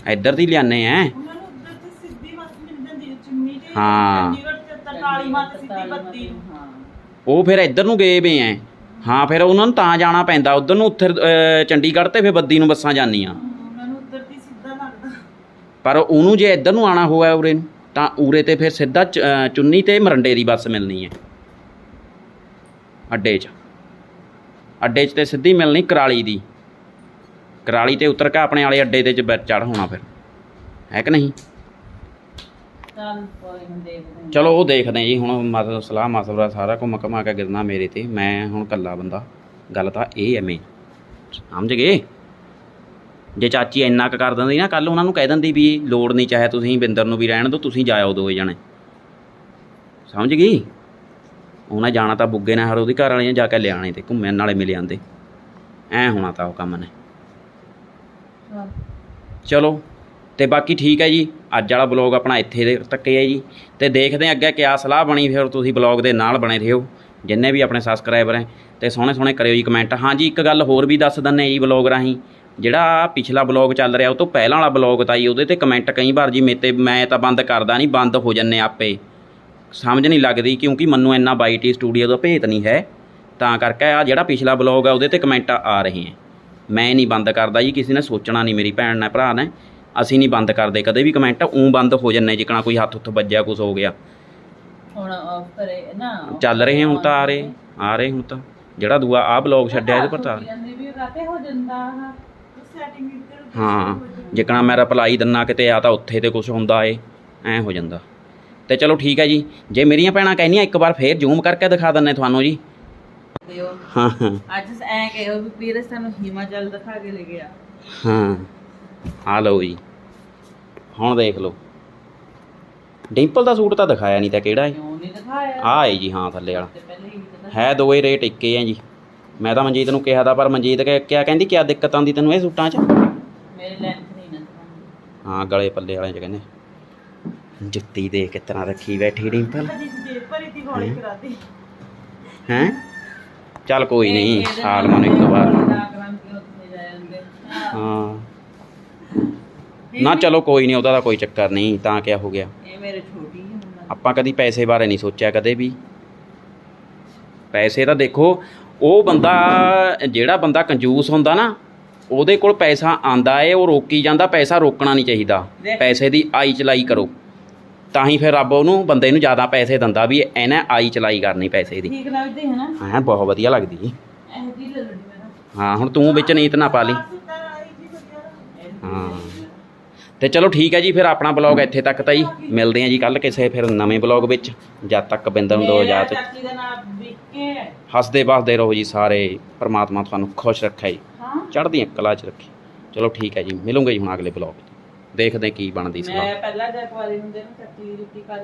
ਇੱਧਰ ਦੀ ਲਿਆਨੇ ਐ ਉਹਨਾਂ ਨੂੰ ਉੱਧਰ ਤੇ ਸਿੱਧੀ ਬੱਸ ਮਿਲ ਜਾਂਦੀ ਹੈ ਚੁੰਨੀ ਤੇ ਹਾਂ। ਚੰਡੀਗੜ੍ਹ ਤੇ ਤਰਨਾਲੀ ਮਾਤ ਸਿੱਧੀ ਬੱਤੀ ਨੂੰ। ਹਾਂ। ਉਹ ਫਿਰ ਇੱਧਰ ਨੂੰ ਗਏ ਵੇ ਐ ਹਾਂ ਫਿਰ ਉਹਨਾਂ ਨੂੰ ਤਾਂ ਜਾਣਾ ਪੈਂਦਾ। ਉਧਰ ਨੂੰ ਉੱਥੇ ਚੰਡੀਗੜ੍ਹ ਤੇ ਫਿਰ ਬੱਦੀ ਨੂੰ ਬੱਸਾਂ ਜਾਂਦੀਆਂ ਉਹਨਾਂ ਨੂੰ ਉੱਧਰ ਦੀ ਸਿੱਧਾ ਲੱਗਦਾ ਪਰ ਉਹਨੂੰ ਜੇ ਇੱਧਰ ਨੂੰ ਆਣਾ ਹੋਇਆ ਉਰੇ ਨੂੰ ਤਾਂ ਉਰੇ ਤੇ ਫਿਰ ਸਿੱਧਾ ਚੁੰਨੀ ਤੇ ਮਰੰਡੇ ਦੀ ਬੱਸ ਮਿਲਣੀ ਹੈ। ਅੱਡੇ 'ਚ। ਅੱਡੇ 'ਚ ਤੇ ਸਿੱਧੀ ਮਿਲਣੀ ਕਰਾਲੀ ਦੀ। ਕਰਾਲੀ ਤੇ ਉਤਰ ਕੇ ਆਪਣੇ ਵਾਲੇ ਅੱਡੇ ਤੇ ਚੜ ਹੋਣਾ ਫਿਰ। ਹੈ ਕਿ ਨਹੀਂ? ਚੱਲ ਉਹ ਦੇਖਦੇ ਹਾਂ ਜੀ ਹੁਣ ਮਤਲਬ ਸਲਾਹ ਮਸਲਾ ਸਾਰਾ ਘੁੰਮ ਘਮਾ ਕੇ ਗਿਰਨਾ ਮੇਰੇ ਤੇ। ਮੈਂ ਹੁਣ ਕੱਲਾ ਬੰਦਾ। ਗੱਲ ਤਾਂ ਇਹ ਹੈ ਮੇਨ। ਸਮਝ ਗਏ? ਜੇ ਚਾਚੀ ਇੰਨਾ ਕੁ ਕਰ ਦਿੰਦੀ ਨਾ ਕੱਲ ਉਹਨਾਂ ਨੂੰ ਕਹਿ ਦਿੰਦੀ ਵੀ ਲੋੜ ਨਹੀਂ ਚਾਹੇ ਤੁਸੀਂ ਬਿੰਦਰ ਨੂੰ ਵੀ ਰਹਿਣ ਦਿਓ ਤੁਸੀਂ ਜਾਇਓ ਦੋਵੇਂ ਜਣੇ। ਸਮਝ ਗਈ? ਉਹਨੇ ਜਾਣਾ ਤਾਂ ਬੁੱਗੇ ਨਾਲ ਹਰ ਉਹਦੀ ਘਰ ਵਾਲੀਆਂ ਜਾ ਕੇ ਲਿਆਣੇ ਤੇ ਘੁੰਮਣ ਨਾਲੇ ਮਿਲ ਜਾਂਦੇ। ਐ ਹੋਣਾ ਤਾਂ ਉਹ ਕੰਮ ਨੇ। ਚੱਲ। ਤੇ ਬਾਕੀ ਠੀਕ ਹੈ ਜੀ ਅੱਜ ਵਾਲਾ ਬਲੌਗ ਆਪਣਾ ਇੱਥੇ ਦੇ ਤੱਕੇ ਹੈ ਜੀ। ਤੇ ਦੇਖਦੇ ਹਾਂ ਅੱਗੇ ਕਿਆ ਸਲਾਹ ਬਣੀ ਫਿਰ ਤੁਸੀਂ ਬਲੌਗ ਦੇ ਨਾਲ ਬਣੇ ਰਹੋ। ਜਿੰਨੇ ਵੀ ਆਪਣੇ ਸਬਸਕ੍ਰਾਈਬਰ ਹੈ ਤੇ ਸੋਹਣੇ ਸੋਹਣੇ ਕਰਿਓ ਜੀ ਕਮੈਂਟ ਹਾਂਜੀ ਇੱਕ ਗੱਲ ਹੋਰ ਵੀ ਦੱਸ ਦਿੰਨੇ ਜੀ ਬਲੌਗ ਰਾਹੀਂ। ਜਿਹੜਾ ਪਿਛਲਾ ਬਲੌਗ ਚੱਲ ਰਿਹਾ ਉਹ ਤੋਂ ਪਹਿਲਾਂ ਵਾਲਾ ਬਲੌਗ ਤਾਂ ਜੀ ਉਹਦੇ ਤੇ ਕਮੈਂਟ ਕਈ ਵਾਰ ਜੀ ਮੇਤੇ ਮੈਂ ਤਾਂ ਬੰਦ ਕਰਦਾ ਨਹੀਂ ਬੰਦ ਹੋ ਜੰਨੇ ਆਪੇ। ਸਮਝ ਨਹੀਂ ਲੱਗਦੀ ਕਿਉਂਕਿ ਮੈਨੂੰ ਇੰਨਾ ਬਾਈਟੀ ਸਟੂਡੀਓ ਦਾ ਭੇਤ ਨਹੀਂ ਹੈ। ਤਾਂ ਕਰਕੇ ਆ ਜਿਹੜਾ ਪਿਛਲਾ ਬਲੌਗ ਹੈ ਉਹਦੇ ਤੇ ਕਮੈਂਟ ਆ ਰਹੇ ਹੈ। ਮੈਂ ਨਹੀਂ ਬੰਦ ਕਰਦਾ ਜੀ ਕਿਸੇ ਨੇ ਸੋਚਣਾ ਨਹੀਂ ਮੇਰੀ ਭੈਣ ਨੇ ਭਰਾ ਨੇ। ਅਸੀਂ ਨਹੀਂ ਬੰਦ ਕਰਦੇ ਕਦੇ ਵੀ ਕਮੈਂਟ ਉਂ ਬੰਦ ਹੋ ਜੰਨੇ ਜਿਕਣਾ ਕੋਈ ਹੱਥ ਉੱਤ ਵੱਜਿਆ ਕੁਝ ਹੋ ਗਿਆ। ਹੁਣ ਆਫ ਕਰੇ ਨਾ ਚੱਲ ਰਹੇ ਹੁਣ ਤਾਂ ਆ ਰਹੇ ਆ ਰਹੇ ਹੁਣ ਤਾਂ। ਜਿਹੜਾ ਦੂਆ ਆ ਬਲੌਗ ਛੱਡਿਆ ਇਹਦੇ ਪਰ ਤਾਂ ਆ ਹੋ ਜਾਂਦਾ ਹਾਂ। ਜਿਕਣਾ ਮੈਂ ਰਿਪਲਾਈ ਦਿੰਨਾ ਕਿਤੇ ਆ ਤਾਂ ਉੱਥੇ ਤੇ ਕੁਝ ਹੁੰਦਾ ਏ ਐ ਹੋ ਜਾਂਦਾ। ਤੇ ਚਲੋ ਠੀਕ ਹੈ ਜੀ ਜੇ ਮੇਰੀਆਂ ਭੈਣਾਂ ਕਹਿੰਦੀਆਂ ਇੱਕ ਵਾਰ ਫੇਰ ਜ਼ੂਮ ਕਰਕੇ ਦਿਖਾ ਦਿੰਨੇ ਤੁਹਾਨੂੰ ਜੀ। ਹਾਂ ਹਾਂ। ਅੱਜ ਐ ਕਹਿਓ ਵੀ ਪੀਰਸ ਸਾਨੂੰ ਹਿਮਾਚਲ ਦਿਖਾ ਕੇ ਲੈ ਗਿਆ। ਹਾਂ। ਆ ਲਓ ਜੀ। ਹੁਣ ਦੇਖ ਲਓ। ਡਿੰਪਲ ਦਾ ਸੂਟ ਤਾਂ ਦਿਖਾਇਆ ਨਹੀਂ ਤਾਂ ਕਿਹੜਾ ਹੈ ਕਿਉਂ ਨਹੀਂ ਦਿਖਾਇਆ? ਆ ਹੈ ਜੀ ਹਾਂ ਥੱਲੇ ਵਾਲਾ। ਤੇ ਪਹਿਲੇ ਹੀ ਤਾਂ ਹੈ ਦੋਏ ਰੇਟ ਇੱਕੇ ਆ ਜੀ। ਮੈਂ ਤਾਂ ਮਨਜੀਤ ਨੂੰ ਕਿਹਾ ਤਾਂ ਪਰ ਮਨਜੀਤ ਕਿ ਕਿਆ ਕਹਿੰਦੀ ਕਿਆ ਦਿੱਕਤ ਆਉਂਦੀ ਤੈਨੂੰ ਇਹ ਸੂਟਾਂ 'ਚ? ਮੇਰੇ ਲੈਂਥ ਨਹੀਂ ਨਾ ਤੁਹਾਨੂੰ ਹਾਂ ਗਲੇ ਪੱਲੇ ਵਾਲੇ ਚ ਕਹਿੰਦੇ। ਜੁੱਤੀ ਦੇ ਕੇ ਤਰ੍ਹਾਂ ਰੱਖੀ ਬੈਠੀ ਡਿੰਪਲ। ਭਰੀ ਦੀ ਹੌਲੀ ਕਰਾਤੀ। ਹੈ? ਚੱਲ ਕੋਈ ਨਹੀਂ ਸਾਲ ਮਨ ਇੱਕ ਵਾਰ। ਹਾਂ। ਨਾ ਚਲੋ ਕੋਈ ਨਹੀਂ ਉਹਦਾ ਤਾਂ ਕੋਈ ਚੱਕਰ ਨਹੀਂ ਤਾਂ ਕਿਆ ਹੋ ਗਿਆ। ਇਹ ਮੇਰੇ ਛੋਟੀ ਹੀ ਹੁੰਦਾ ਆਪਾਂ ਕਦੀ ਪੈਸੇ ਬਾਰੇ ਨਹੀਂ ਸੋਚਿਆ ਕਦੇ ਵੀ। ਪੈਸੇ ਤਾਂ ਦੇਖੋ ਉਹ ਬੰਦਾ ਜਿਹੜਾ ਬੰਦਾ ਕੰਜੂਸ ਹੁੰਦਾ ਨਾ ਉਹਦੇ ਕੋਲ ਪੈਸਾ ਆਂਦਾ ਏ ਉਹ ਰੋਕੀ ਜਾਂਦਾ ਪੈਸਾ ਰੋਕਣਾ ਨਹੀਂ ਚਾਹੀਦਾ। ਪੈਸੇ ਦੀ ਆਈ ਚਲਾਈ ਕਰੋ। ਤਾਂ ਹੀ ਫਿਰ ਰੱਬ ਉਹਨੂੰ ਬੰਦੇ ਨੂੰ ਜ਼ਿਆਦਾ ਪੈਸੇ ਦਿੰਦਾ ਵੀ ਇਹਨੇ ਆਈ ਚਲਾਈ ਕਰਨੀ ਪੈਸੇ ਦੀ। ਠੀਕ ਲੱਗਦੀ ਹੈ ਨਾ? ਹਾਂ ਬਹੁਤ ਵਧੀਆ ਲੱਗਦੀ। ਮੇਰਾ ਹਾਂ ਹੁਣ ਤੂੰ ਵਿੱਚ ਨੀਤ ਨਾ ਪਾ ਲਈ। ਜੀ ਹਾਂ। ਤੇ ਚਲੋ ਠੀਕ ਹੈ ਜੀ ਫਿਰ ਆਪਣਾ ਬਲੌਗ ਇੱਥੇ ਤੱਕ ਤਾਂ ਜੀ। ਮਿਲਦੇ ਹਾਂ ਜੀ ਕੱਲ ਕਿਸੇ ਫਿਰ ਨਵੇਂ ਬਲੌਗ ਵਿੱਚ। ਜਦ ਤੱਕ ਬਿੰਦਰ ਨੂੰ ਦੋ ਇਜਾਜ਼ਤ ਹੱਸਦੇ ਵਸਦੇ ਰਹੋ ਜੀ ਸਾਰੇ। ਪਰਮਾਤਮਾ ਤੁਹਾਨੂੰ ਖੁਸ਼ ਰੱਖੇ। ਜੀ ਹਾਂ। ਚੜ੍ਹਦੀਆਂ ਕਲਾ 'ਚ ਰੱਖੇ। ਚਲੋ ਠੀਕ ਹੈ ਜੀ ਮਿਲੂੰਗੇ ਜੀ ਹੁਣ ਅਗਲੇ ਬਲੌਗ 'ਚ ਦੇਖਦੇ ਕੀ ਬਣਦੀ ਸਲਾਹ। ਮੈਂ ਪਹਿਲਾਂ ਜਦ ਹੁੰਦੇ ਨੂੰ ਦੀ ਰੋਟੀ ਖਾ